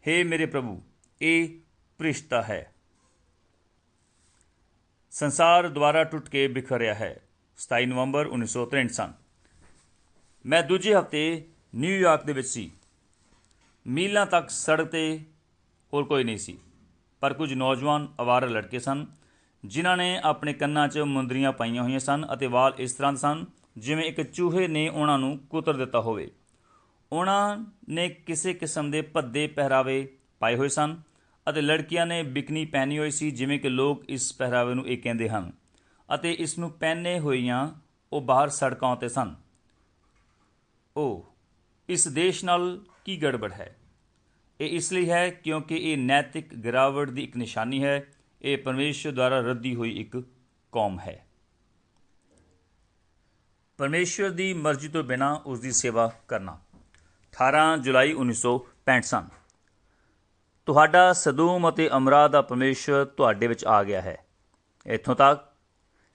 हे ਮੇਰੇ ਪ੍ਰਭੂ, ਇਹ ਪ੍ਰਿਸ਼ਤਾ ਹੈ। ਸੰਸਾਰ ਦੁਆਰਾ ਟੁੱਟ ਕੇ ਬਿਖਰਿਆ ਹੈ। 27 ਨਵੰਬਰ 1963 ਸਨ। ਮੈਂ ਦੂਜੇ ਹਫ਼ਤੇ ਨਿਊਯਾਰਕ ਦੇ ਵਿੱਚ ਸੀ। ਮੀਲਾਂ ਤੱਕ ਸੜਕ ਤੇ ਹੋਰ ਕੋਈ ਨਹੀਂ ਸੀ। ਪਰ ਕੁਝ ਨੌਜਵਾਨ ਅਵਾਰਾ ਲੜਕੇ ਸਨ, ਜਿਨ੍ਹਾਂ ਨੇ ਆਪਣੇ ਕੰਨਾਂ 'ਚ ਮੁੰਦਰੀਆਂ ਪਾਈਆਂ ਹੋਈਆਂ ਸਨ ਅਤੇ ਵਾਲ ਇਸ ਤਰ੍ਹਾਂ ਦੇ ਸਨ ਜਿਵੇਂ ਇੱਕ ਚੂਹੇ ਨੇ ਉਹਨਾਂ ਨੂੰ ਕੁਤਰ ਦਿੱਤਾ ਹੋਵੇ। ਉਹਨਾਂ ਨੇ ਕਿਸੇ ਕਿਸਮ ਦੇ ਭੱਦੇ ਪਹਿਰਾਵੇ ਪਾਏ ਹੋਏ ਸਨ ਅਤੇ ਲੜਕੀਆਂ ਨੇ ਬਿਕਨੀ ਪਹਿਨੀ ਹੋਈ ਸੀ ਜਿਵੇਂ ਕਿ ਲੋਕ ਇਸ ਪਹਿਰਾਵੇ ਨੂੰ ਇਹ ਕਹਿੰਦੇ ਹਨ ਅਤੇ ਇਸ ਨੂੰ ਪਹਿਨੇ ਹੋਈਆਂ ਉਹ ਬਾਹਰ ਸੜਕਾਂ ਉਤੇ ਸਨ। ਉਹ ਇਸ ਦੇਸ਼ ਨਾਲ ਕੀ ਗੜਬੜ ਹੈ? ਇਹ ਇਸ ਲਈ ਹੈ ਕਿਉਂਕਿ ਇਹ ਨੈਤਿਕ ਗਿਰਾਵਟ ਦੀ ਇੱਕ ਨਿਸ਼ਾਨੀ ਹੈ। ਇਹ ਪਰਮੇਸ਼ਰ ਦੁਆਰਾ ਰੱਦੀ ਹੋਈ ਇੱਕ ਕੌਮ ਹੈ। ਪਰਮੇਸ਼ਰ ਦੀ ਮਰਜ਼ੀ ਤੋਂ ਬਿਨਾ ਉਸ ਦੀ ਸੇਵਾ ਕਰਨਾ। 18 ਜੁਲਾਈ 1965 ਸਨ। ਤੁਹਾਡਾ ਸਦੂਮ ਅਤੇ ਅਮਰਾ ਦਾ ਪਰਮੇਸ਼ਰ ਤੁਹਾਡੇ ਵਿੱਚ ਆ ਗਿਆ ਹੈ। ਇੱਥੋਂ ਤੱਕ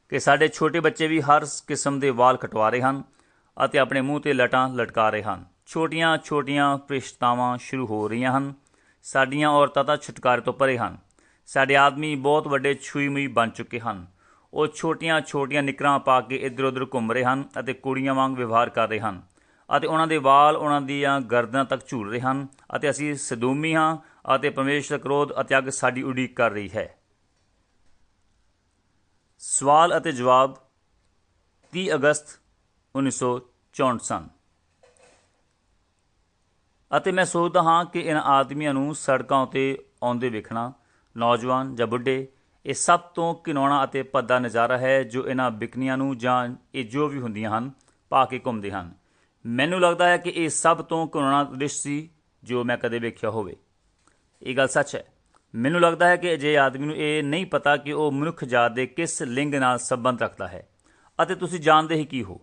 ਕਿ ਸਾਡੇ ਛੋਟੇ ਬੱਚੇ ਵੀ ਹਰ ਕਿਸਮ ਦੇ ਵਾਲ ਕਟਵਾ ਰਹੇ ਹਨ ਅਤੇ ਆਪਣੇ ਮੂੰਹ ਤੇ ਲਟਾਂ ਲਟਕਾ ਰਹੇ ਹਨ। ਛੋਟੀਆਂ-ਛੋਟੀਆਂ ਪ੍ਰਿਸ਼ਤਾਵਾਂ ਸ਼ੁਰੂ ਹੋ ਰਹੀਆਂ ਹਨ। ਸਾਡੀਆਂ ਔਰਤਾਂ ਤਾਂ ਛੁਟਕਾਰੇ ਤੋਂ ਪਰੇ ਹਨ। ਸਾਡੇ ਆਦਮੀ ਬਹੁਤ ਵੱਡੇ ਛੂਈ-ਮੁਈ ਬਣ ਚੁੱਕੇ ਹਨ। ਉਹ ਛੋਟੀਆਂ-ਛੋਟੀਆਂ ਨਿਕਰਾਂ ਪਾ ਕੇ ਇੱਧਰ-ਉੱਧਰ ਘੁੰਮ ਰਹੇ ਹਨ ਅਤੇ ਕੁੜੀਆਂ ਵਾਂਗ ਵਿਵਹਾਰ ਕਰ ਰਹੇ ਹਨ ਅਤੇ ਉਹਨਾਂ ਦੇ ਵਾਲ ਉਹਨਾਂ ਦੀਆਂ ਗਰਦਨਾਂ ਤੱਕ ਝੂਲ ਰਹੇ ਹਨ ਅਤੇ ਅਸੀਂ ਸਦੂਮੀ ਹਾਂ ਅਤੇ ਪਰਮੇਸ਼ਰ ਕ੍ਰੋਧ ਅਤੇ ਅੱਗ ਸਾਡੀ ਉਡੀਕ ਕਰ ਰਹੀ ਹੈ। ਸਵਾਲ ਅਤੇ ਜਵਾਬ 30 ਅਗਸਤ 1964 ਸਨ। ਅਤੇ ਮੈਂ ਸੋਚਦਾ ਹਾਂ ਕਿ ਇਹਨਾਂ ਆਦਮੀਆਂ ਨੂੰ ਸੜਕਾਂ ਉਤੇ ਆਉਂਦੇ ਵੇਖਣਾ, ਨੌਜਵਾਨ ਜਾਂ ਬੁੱਢੇ, ਇਹ ਸਭ ਤੋਂ ਕਿਨੌਣਾ ਅਤੇ ਪੱਦਾ ਨਜ਼ਾਰਾ ਹੈ ਜੋ ਇਹਨਾਂ ਬਿਕਨੀਆਂ ਨੂੰ ਜਾਂ ਇਹ ਜੋ ਵੀ ਹੁੰਦੀਆਂ ਹਨ, ਪਾ ਕੇ ਘੁੰਮਦੇ ਹਨ। ਮੈਨੂੰ ਲੱਗਦਾ ਹੈ ਕਿ ਇਹ ਸਭ ਤੋਂ ਕਿਨੌਣਾ ਦ੍ਰਿਸ਼ ਸੀ ਜੋ ਮੈਂ ਕਦੇ ਵੇਖਿਆ ਹੋਵੇ। ਇਹ ਗੱਲ ਸੱਚ ਹੈ। ਮੈਨੂੰ ਲੱਗਦਾ ਹੈ ਕਿ ਅਜੇ ਆਦਮੀ ਨੂੰ ਇਹ ਨਹੀਂ ਪਤਾ ਕਿ ਉਹ ਮਨੁੱਖ ਜਾਤ ਦੇ ਕਿਸ ਲਿੰਗ ਨਾਲ ਸੰਬੰਧ ਰੱਖਦਾ ਹੈ। ਅਤੇ ਤੁਸੀਂ ਜਾਣਦੇ ਹੀ ਕੀ ਹੋ।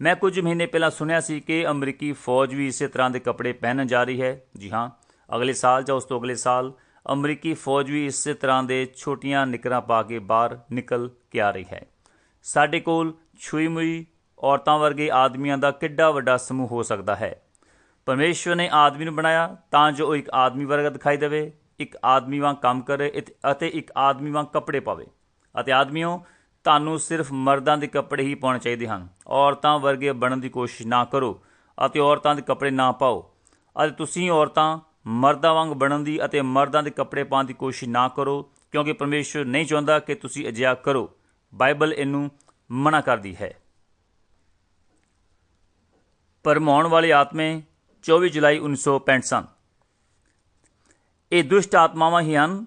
ਮੈਂ ਕੁਝ ਮਹੀਨੇ ਪਹਿਲਾਂ ਸੁਣਿਆ ਸੀ ਕਿ ਅਮਰੀਕੀ ਫੌਜ ਵੀ ਇਸੇ ਤਰ੍ਹਾਂ ਦੇ ਕੱਪੜੇ ਪਹਿਨਣ ਜਾ ਰਹੀ ਹੈ। ਜੀ ਹਾਂ, ਅਗਲੇ ਸਾਲ ਜਾਂ ਉਸ ਤੋਂ ਅਗਲੇ ਸਾਲ ਅਮਰੀਕੀ ਫੌਜ ਵੀ ਇਸੇ ਤਰ੍ਹਾਂ ਦੇ ਛੋਟੀਆਂ ਨਿਕਰਾਂ ਪਾ ਕੇ ਬਾਹਰ ਨਿਕਲ ਕੇ ਆ ਰਹੀ ਹੈ। ਸਾਡੇ ਕੋਲ ਛੁਈ ਮੁਈ ਔਰਤਾਂ ਵਰਗੇ ਆਦਮੀਆਂ ਦਾ ਕਿੱਡਾ ਵੱਡਾ ਸਮੂਹ ਹੋ ਸਕਦਾ ਹੈ। ਪਰਮੇਸ਼ਵਰ ਨੇ ਆਦਮੀ ਨੂੰ ਬਣਾਇਆ ਤਾਂ ਜੋ ਉਹ ਇੱਕ ਆਦਮੀ ਵਰਗਾ ਦਿਖਾਈ ਦੇਵੇ, ਇੱਕ ਆਦਮੀ ਵਾਂਗ ਕੰਮ ਕਰੇ ਅਤੇ ਇੱਕ ਆਦਮੀ ਵਾਂਗ ਕੱਪੜੇ ਪਾਵੇ। ਅਤੇ ਆਦਮੀਓ ਤੁਹਾਨੂੰ ਸਿਰਫ ਮਰਦਾਂ ਦੇ ਕੱਪੜੇ ਹੀ ਪਾਉਣੇ ਚਾਹੀਦੇ ਹਨ। ਔਰਤਾਂ ਵਰਗੇ ਬਣਨ ਦੀ ਕੋਸ਼ਿਸ਼ ਨਾ ਕਰੋ ਅਤੇ ਔਰਤਾਂ ਦੇ ਕੱਪੜੇ ਨਾ ਪਾਓ। ਅਤੇ ਤੁਸੀਂ ਔਰਤਾਂ ਮਰਦਾਂ ਵਾਂਗ ਬਣਨ ਦੀ ਅਤੇ ਮਰਦਾਂ ਦੇ ਕੱਪੜੇ ਪਾਉਣ ਦੀ ਕੋਸ਼ਿਸ਼ ਨਾ ਕਰੋ, ਕਿਉਂਕਿ ਪਰਮੇਸ਼ਵਰ ਨਹੀਂ ਚਾਹੁੰਦਾ ਕਿ ਤੁਸੀਂ ਅਜਿਹਾ ਕਰੋ। ਬਾਈਬਲ ਇਹਨੂੰ ਮਨਾ ਕਰਦੀ ਹੈ। ਪਰਮਾਉਣ ਵਾਲੇ ਆਤਮੇ 24 ਜੁਲਾਈ 1965 ਸਨ। ਇਹ ਦੁਸ਼ਟ ਆਤਮਾਵਾਂ ਹੀ ਹਨ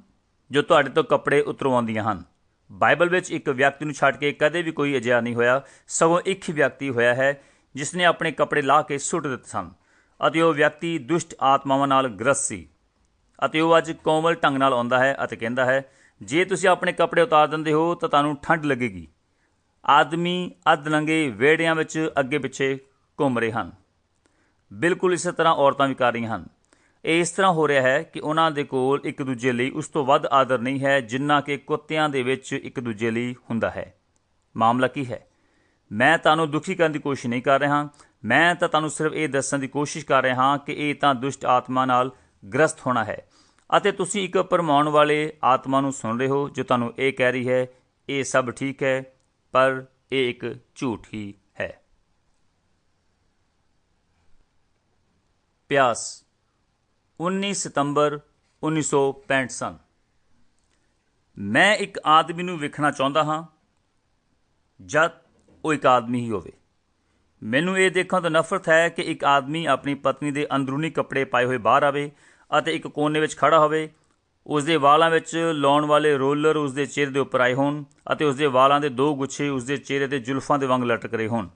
ਜੋ ਤੁਹਾਡੇ ਤੋਂ ਕੱਪੜੇ ਉਤਰਵਾਉਂਦੀਆਂ ਹਨ। ਬਾਈਬਲ ਵਿੱਚ ਇੱਕ ਵਿਅਕਤੀ ਨੂੰ ਛੱਡ ਕੇ ਕਦੇ ਵੀ ਕੋਈ ਅਜਿਹਾ ਨਹੀਂ ਹੋਇਆ। ਸਗੋਂ ਇੱਕ ਹੀ ਵਿਅਕਤੀ ਹੋਇਆ ਹੈ ਜਿਸ ਨੇ ਆਪਣੇ ਕੱਪੜੇ ਲਾਹ ਕੇ ਸੁੱਟ ਦਿੱਤੇ ਸਨ ਅਤੇ ਉਹ ਵਿਅਕਤੀ ਦੁਸ਼ਟ ਆਤਮਾਵਾਂ ਨਾਲ ਗ੍ਰਸਤ ਸੀ ਅਤੇ ਉਹ ਅੱਜ ਕੋਮਲ ਢੰਗ ਨਾਲ ਆਉਂਦਾ ਹੈ ਅਤੇ ਕਹਿੰਦਾ ਹੈ, ਜੇ ਤੁਸੀਂ ਆਪਣੇ ਕੱਪੜੇ ਉਤਾਰ ਦਿੰਦੇ ਹੋ ਤਾਂ ਤੁਹਾਨੂੰ ਠੰਡ ਲੱਗੇਗੀ। ਆਦਮੀ ਅੱਧ ਨੰਗੇ ਵਿਹੜਿਆਂ ਵਿੱਚ ਅੱਗੇ ਪਿੱਛੇ ਘੁੰਮ ਰਹੇ ਹਨ। ਬਿਲਕੁਲ ਇਸੇ ਤਰ੍ਹਾਂ ਔਰਤਾਂ ਵੀ ਕਰ ਰਹੀਆਂ ਹਨ। ਇਹ ਇਸ ਤਰ੍ਹਾਂ ਹੋ ਰਿਹਾ ਹੈ ਕਿ ਉਹਨਾਂ ਦੇ ਕੋਲ ਇੱਕ ਦੂਜੇ ਲਈ ਉਸ ਤੋਂ ਵੱਧ ਆਦਰ ਨਹੀਂ ਹੈ, ਜਿੰਨਾ ਕਿ ਕੁੱਤਿਆਂ ਦੇ ਵਿੱਚ ਇੱਕ ਦੂਜੇ ਲਈ ਹੁੰਦਾ ਹੈ। ਮਾਮਲਾ ਕੀ ਹੈ? ਮੈਂ ਤੁਹਾਨੂੰ ਦੁਖੀ ਕਰਨ ਦੀ ਕੋਸ਼ਿਸ਼ ਨਹੀਂ ਕਰ ਰਿਹਾ। ਮੈਂ ਤਾਂ ਤੁਹਾਨੂੰ ਸਿਰਫ ਇਹ ਦੱਸਣ ਦੀ ਕੋਸ਼ਿਸ਼ ਕਰ ਰਿਹਾ ਹਾਂ ਕਿ ਇਹ ਤਾਂ ਦੁਸ਼ਟ ਆਤਮਾ ਨਾਲ ਗ੍ਰਸਤ ਹੋਣਾ ਹੈ। ਅਤੇ ਤੁਸੀਂ ਇੱਕ ਪਰਮਾਉਣ ਵਾਲੇ ਆਤਮਾ ਨੂੰ ਸੁਣ ਰਹੇ ਹੋ, ਜੋ ਤੁਹਾਨੂੰ ਇਹ ਕਹਿ ਰਹੀ ਹੈ, ਇਹ ਸਭ ਠੀਕ ਹੈ, ਪਰ ਇਹ ਇੱਕ ਝੂਠ ਹੀ ਹੈ। ਪਿਆਸ 19 ਸਤੰਬਰ 1965 ਸਨ। ਮੈਂ ਇੱਕ ਆਦਮੀ ਨੂੰ ਵੇਖਣਾ ਚਾਹੁੰਦਾ ਹਾਂ, ਜਦ ਉਹ ਇੱਕ ਆਦਮੀ ਹੀ ਹੋਵੇ। ਮੈਨੂੰ ਇਹ ਦੇਖਣ ਤੋਂ ਨਫ਼ਰਤ ਹੈ ਕਿ ਇੱਕ ਆਦਮੀ ਆਪਣੀ ਪਤਨੀ ਦੇ ਅੰਦਰੂਨੀ ਕੱਪੜੇ ਪਾਏ ਹੋਏ ਬਾਹਰ ਆਵੇ ਅਤੇ ਇੱਕ ਕੋਨੇ ਵਿੱਚ ਖੜਾ ਹੋਵੇ। ਉਸ ਦੇ ਵਾਲਾਂ ਵਿੱਚ ਲਾਉਣ ਵਾਲੇ ਰੋਲਰ ਉਸ ਦੇ ਚਿਹਰੇ ਦੇ ਉੱਪਰ ਆਏ ਹੋਣ ਅਤੇ ਉਸ ਦੇ ਵਾਲਾਂ ਦੇ ਦੋ ਗੁੱਛੇ ਉਸ ਦੇ ਚਿਹਰੇ ਤੇ ਜ਼ੁਲਫਾਂ ਦੇ ਵਾਂਗ ਲਟਕ ਰਹੇ ਹੋਣ।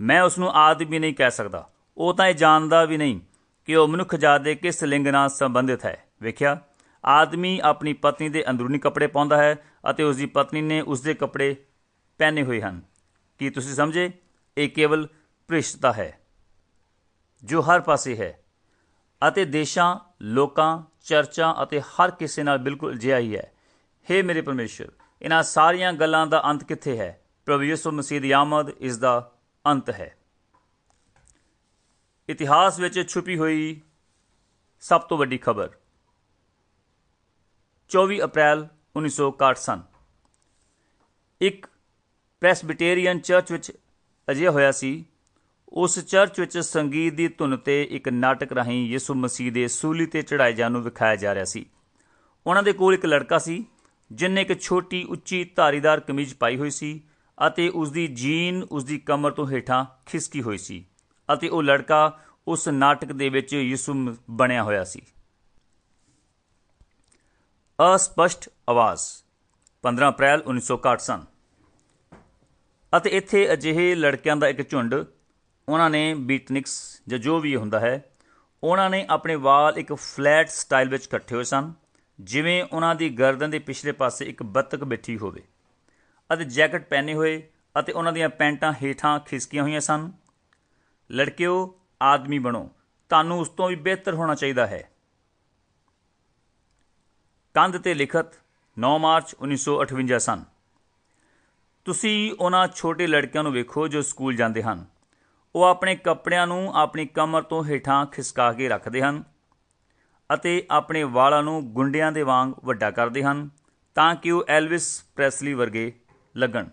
ਮੈਂ ਉਸ ਨੂੰ ਆਦਮੀ ਨਹੀਂ ਕਹਿ ਸਕਦਾ। ਉਹ ਤਾਂ ਇਹ ਜਾਣਦਾ ਵੀ ਨਹੀਂ ਕਿ ਉਹ ਮਨੁੱਖ ਜਾਤ ਦੇ ਕਿਸ ਲਿੰਗ ਨਾਲ ਸੰਬੰਧਿਤ ਹੈ। ਵੇਖਿਆ, ਆਦਮੀ ਆਪਣੀ ਪਤਨੀ ਦੇ ਅੰਦਰੂਨੀ ਕੱਪੜੇ ਪਾਉਂਦਾ ਹੈ ਅਤੇ ਉਸ ਦੀ ਪਤਨੀ ਨੇ ਉਸ ਦੇ ਕੱਪੜੇ ਪਹਿਨੇ ਹੋਏ ਹਨ। ਕੀ ਤੁਸੀਂ ਸਮਝੇ? ਇਹ ਕੇਵਲ ਭ੍ਰਿਸ਼ਟਤਾ ਹੈ, ਜੋ ਹਰ ਪਾਸੇ ਹੈ ਅਤੇ ਦੇਸ਼ਾਂ, ਲੋਕਾਂ, ਚਰਚਾਂ ਅਤੇ ਹਰ ਕਿਸੇ ਨਾਲ ਬਿਲਕੁਲ ਅਜਿਹਾ ਹੀ। ਹੈ हे ਮੇਰੇ ਪਰਮੇਸ਼ਰ, ਇਹਨਾਂ ਸਾਰੀਆਂ ਗੱਲਾਂ ਦਾ ਅੰਤ ਕਿੱਥੇ ਹੈ? ਪ੍ਰਭੂ ਯਿਸੂ ਮਸੀਹ ਦੀ ਆਮਦ ਇਸ ਦਾ ਅੰਤ ਹੈ। ਇਤਿਹਾਸ ਵਿੱਚ ਛੁਪੀ ਹੋਈ ਸਭ ਤੋਂ ਵੱਡੀ ਖਬਰ। 24 ਅਪ੍ਰੈਲ 1961 ਸਨ। ਇੱਕ ਪ੍ਰੈਸਬਿਟੇਰੀਅਨ ਚਰਚ ਵਿੱਚ ਅਜਿਹਾ ਹੋਇਆ ਸੀ। ਉਸ ਚਰਚ ਵਿੱਚ ਸੰਗੀਤ ਦੀ ਧੁਨ ਤੇ ਇੱਕ ਨਾਟਕ ਰਾਹੀਂ ਯਿਸੂ ਮਸੀਹ ਦੇ ਸੂਲੀ ਤੇ ਚੜਾਏ ਜਾਣ ਨੂੰ ਵਿਖਾਇਆ ਜਾ ਰਿਹਾ ਸੀ। ਉਹਨਾਂ ਦੇ ਕੋਲ ਇੱਕ ਲੜਕਾ ਸੀ ਜਿਨੇ ਇੱਕ ਛੋਟੀ ਉੱਚੀ ਧਾਰੀਦਾਰ ਕਮੀਜ਼ ਪਾਈ ਹੋਈ ਸੀ ਅਤੇ ਉਸ ਦੀ ਜੀਨ ਉਸ ਦੀ ਕਮਰ ਤੋਂ ਹੇਠਾਂ ਖਿਸਕੀ ਹੋਈ ਸੀ। ਅਤੇ ਉਹ ਲੜਕਾ ਉਸ ਨਾਟਕ ਦੇ ਵਿੱਚ ਯਿਸੂ ਬਣਿਆ ਹੋਇਆ ਸੀ। ਅਸਪਸ਼ਟ ਆਵਾਜ਼ 15 ਅਪ੍ਰੈਲ 1961 ਸਨ। ਅਤੇ ਇੱਥੇ ਅਜਿਹੇ ਲੜਕਿਆਂ ਦਾ ਇੱਕ ਝੁੰਡ, ਉਹਨਾਂ ਨੇ ਬੀਟਨਿਕਸ ਜਾਂ ਜੋ ਵੀ ਹੁੰਦਾ ਹੈ, ਉਹਨਾਂ ਨੇ ਆਪਣੇ ਵਾਲ ਇੱਕ ਫਲੈਟ ਸਟਾਈਲ ਵਿੱਚ ਇਕੱਠੇ ਹੋਏ ਸਨ, ਜਿਵੇਂ ਉਹਨਾਂ ਦੀ ਗਰਦਨ ਦੇ ਪਿਛਲੇ ਪਾਸੇ ਇੱਕ ਬੱਤਕ ਬੈਠੀ ਹੋਵੇ। ਅਤੇ ਜੈਕਟ ਪਹਿਨੇ ਹੋਏ ਅਤੇ ਉਹਨਾਂ ਦੀਆਂ ਪੈਂਟਾਂ ਹੇਠਾਂ ਖਿਸਕੀਆਂ ਹੋਈਆਂ ਸਨ ਲੜਕਿਓ, ਆਦਮੀ ਬਣੋ। ਤੁਹਾਨੂੰ ਉਸ ਤੋਂ ਵੀ ਬਿਹਤਰ ਹੋਣਾ ਚਾਹੀਦਾ ਹੈ। ਕੰਧ ਤੇ ਲਿਖਤ 9 ਮਾਰਚ 1958 ਸਨ। ਤੁਸੀਂ ਉਹਨਾਂ ਛੋਟੇ ਲੜਕਿਆਂ ਨੂੰ ਵੇਖੋ ਜੋ ਸਕੂਲ ਜਾਂਦੇ ਹਨ। ਉਹ ਆਪਣੇ ਕੱਪੜਿਆਂ ਨੂੰ ਆਪਣੀ ਕਮਰ ਤੋਂ ਹੇਠਾਂ ਖਿਸਕਾ ਕੇ ਰੱਖਦੇ ਹਨ ਅਤੇ ਆਪਣੇ ਵਾਲਾਂ ਨੂੰ ਗੁੰਡਿਆਂ ਦੇ ਵਾਂਗ ਵੱਡਾ ਕਰਦੇ ਹਨ ਤਾਂ ਕਿ ਉਹ ਐਲਵਿਸ ਪ੍ਰੈਸਲੀ ਵਰਗੇ ਲੱਗਣ।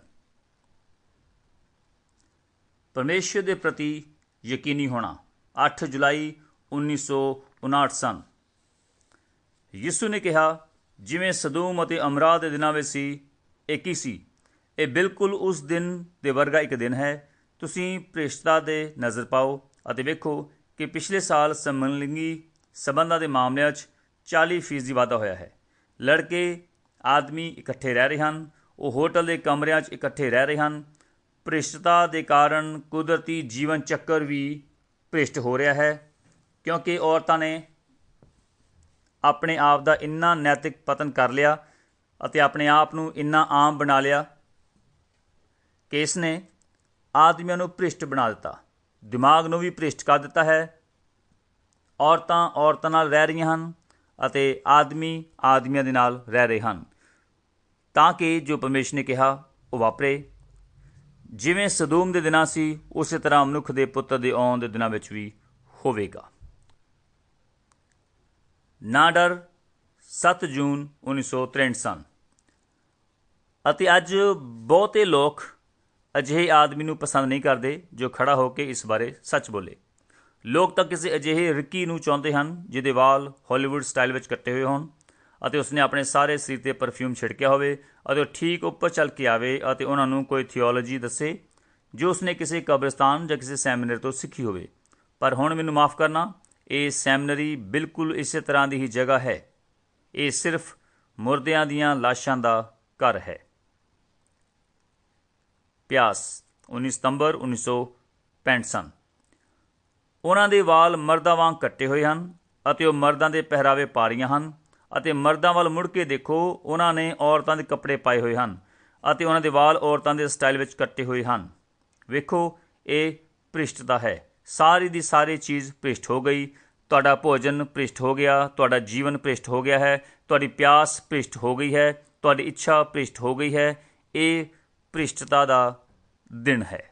ਪਰਮੇਸ਼ਰ ਦੇ ਪ੍ਰਤੀ ਯਕੀਨੀ ਹੋਣਾ। 8 ਜੁਲਾਈ 1959 ਸਨ। ਯਿਸੂ ਨੇ ਕਿਹਾ, ਜਿਵੇਂ ਸਦੂਮ ਅਤੇ ਅਮਰਾ ਦੇ ਦਿਨਾਂ ਵਿੱਚ ਸੀ, ਇੱਕ ਹੀ ਸੀ। ਇਹ ਬਿਲਕੁਲ ਉਸ ਦਿਨ ਦੇ ਵਰਗਾ ਇੱਕ ਦਿਨ ਹੈ। ਤੁਸੀਂ ਭ੍ਰਿਸ਼ਟਤਾ ਦੇ ਨਜ਼ਰ ਪਾਓ ਅਤੇ ਵੇਖੋ ਕਿ ਪਿਛਲੇ ਸਾਲ ਸਮਲਿੰਗੀ ਸਬੰਧਾਂ ਦੇ ਮਾਮਲਿਆਂ 'ਚ 40% ਵਾਧਾ ਹੋਇਆ ਹੈ। ਲੜਕੇ, ਆਦਮੀ ਇਕੱਠੇ ਰਹਿ ਰਹੇ ਹਨ, ਉਹ ਹੋਟਲ ਦੇ ਕਮਰਿਆਂ 'ਚ ਇਕੱਠੇ ਰਹਿ ਰਹੇ ਹਨ ਭ੍ਰਿਸ਼ਟਤਾ ਦੇ ਕਾਰਨ ਕੁਦਰਤੀ ਜੀਵਨ ਚੱਕਰ ਵੀ ਭ੍ਰਿਸ਼ਟ ਹੋ ਰਿਹਾ ਹੈ, ਕਿਉਂਕਿ ਔਰਤਾਂ ਨੇ ਆਪਣੇ ਆਪ ਦਾ ਇੰਨਾ ਨੈਤਿਕ ਪਤਨ ਕਰ ਲਿਆ ਅਤੇ ਆਪਣੇ ਆਪ ਨੂੰ ਇੰਨਾ ਆਮ ਬਣਾ ਲਿਆ ਕਿ ਇਸ ਨੇ ਆਦਮੀਆਂ ਨੂੰ ਭ੍ਰਿਸ਼ਟ ਬਣਾ ਦਿੱਤਾ, ਦਿਮਾਗ ਨੂੰ ਵੀ ਭ੍ਰਿਸ਼ਟ ਕਰ ਦਿੱਤਾ ਹੈ। ਔਰਤਾਂ ਔਰਤਾਂ ਨਾਲ ਰਹਿ ਰਹੀਆਂ ਹਨ ਅਤੇ ਆਦਮੀ ਆਦਮੀਆਂ ਦੇ ਨਾਲ ਰਹਿ ਰਹੇ ਹਨ, ਤਾਂ ਕਿ ਜੋ ਪਰਮੇਸ਼ਰ ਨੇ ਕਿਹਾ ਉਹ ਵਾਪਰੇ। ਜਿਵੇਂ ਸਦੂਮ ਦੇ ਦਿਨਾਂ ਸੀ, ਉਸੇ ਤਰ੍ਹਾਂ ਮਨੁੱਖ ਦੇ ਪੁੱਤਰ ਦੇ ਆਉਣ ਦੇ ਦਿਨਾਂ ਵਿੱਚ ਵੀ ਹੋਵੇਗਾ। ਨਾ ਡਰ 7 ਜੂਨ 1963 ਸਨ। ਅਤੇ ਅੱਜ ਬਹੁਤੇ ਲੋਕ ਅਜਿਹੇ ਆਦਮੀ ਨੂੰ ਪਸੰਦ ਨਹੀਂ ਕਰਦੇ ਜੋ ਖੜਾ ਹੋ ਕੇ ਇਸ ਬਾਰੇ ਸੱਚ ਬੋਲੇ। ਲੋਕ ਤਾਂ ਕਿਸੇ ਅਜਿਹੇ ਰਿੱਕੀ ਨੂੰ ਚਾਹੁੰਦੇ ਹਨ ਜਿਹਦੇ ਵਾਲ ਹਾਲੀਵੁੱਡ ਸਟਾਈਲ ਵਿੱਚ ਕੱਟੇ ਹੋਏ ਹੋਣ ਅਤੇ ਉਸਨੇ ਆਪਣੇ ਸਾਰੇ ਸਰੀਰ ਤੇ ਪਰਫਿਊਮ ਛਿੜਕਿਆ ਹੋਵੇ ਅਤੇ ਉਹ ਠੀਕ ਉੱਪਰ ਚੱਲ ਕੇ ਆਵੇ ਅਤੇ ਉਹਨਾਂ ਨੂੰ ਕੋਈ ਥਿਓਲੋਜੀ ਦੱਸੇ, ਜੋ ਉਸਨੇ ਕਿਸੇ ਕਬਰਸਤਾਨ ਜਾਂ ਕਿਸੇ ਸੈਮੀਨਾਰ ਤੋਂ ਸਿੱਖੀ ਹੋਵੇ। ਪਰ ਹੁਣ ਮੈਨੂੰ ਮਾਫ ਕਰਨਾ, ਇਹ ਸੈਮੀਨਰੀ ਬਿਲਕੁਲ ਇਸੇ ਤਰ੍ਹਾਂ ਦੀ ਹੀ ਜਗ੍ਹਾ ਹੈ। ਇਹ ਸਿਰਫ ਮੁਰਦਿਆਂ ਦੀਆਂ ਲਾਸ਼ਾਂ ਦਾ ਘਰ ਹੈ। ਪਿਆਸ 19 ਸਤੰਬਰ 1965 ਸਨ। ਉਹਨਾਂ ਦੇ ਵਾਲ ਮਰਦਾਂ ਵਾਂਗ ਕੱਟੇ ਹੋਏ ਹਨ ਅਤੇ ਉਹ ਮਰਦਾਂ ਦੇ ਪਹਿਰਾਵੇ ਪਾ ਰਹੀਆਂ ਹਨ। ਅਤੇ ਮਰਦਾਂ ਵੱਲ ਮੁੜ ਕੇ ਦੇਖੋ, ਉਹਨਾਂ ਨੇ ਔਰਤਾਂ ਦੇ ਕੱਪੜੇ ਪਾਏ ਹੋਏ ਹਨ ਅਤੇ ਉਹਨਾਂ ਦੇ ਵਾਲ ਔਰਤਾਂ ਦੇ ਸਟਾਈਲ ਵਿੱਚ ਕੱਟੇ ਹੋਏ ਹਨ। ਵੇਖੋ, ਇਹ ਭ੍ਰਿਸ਼ਟਤਾ ਹੈ। ਸਾਰੀ ਦੀ ਸਾਰੀ ਚੀਜ਼ ਭ੍ਰਿਸ਼ਟ ਹੋ ਗਈ। ਤੁਹਾਡਾ ਭੋਜਨ ਭ੍ਰਿਸ਼ਟ ਹੋ ਗਿਆ, ਤੁਹਾਡਾ ਜੀਵਨ ਭ੍ਰਿਸ਼ਟ ਹੋ ਗਿਆ ਹੈ, ਤੁਹਾਡੀ ਪਿਆਸ ਭ੍ਰਿਸ਼ਟ ਹੋ ਗਈ ਹੈ, ਤੁਹਾਡੀ ਇੱਛਾ ਭ੍ਰਿਸ਼ਟ ਹੋ ਗਈ ਹੈ। ਇਹ ਭ੍ਰਿਸ਼ਟਤਾ ਦਾ ਦਿਨ ਹੈ।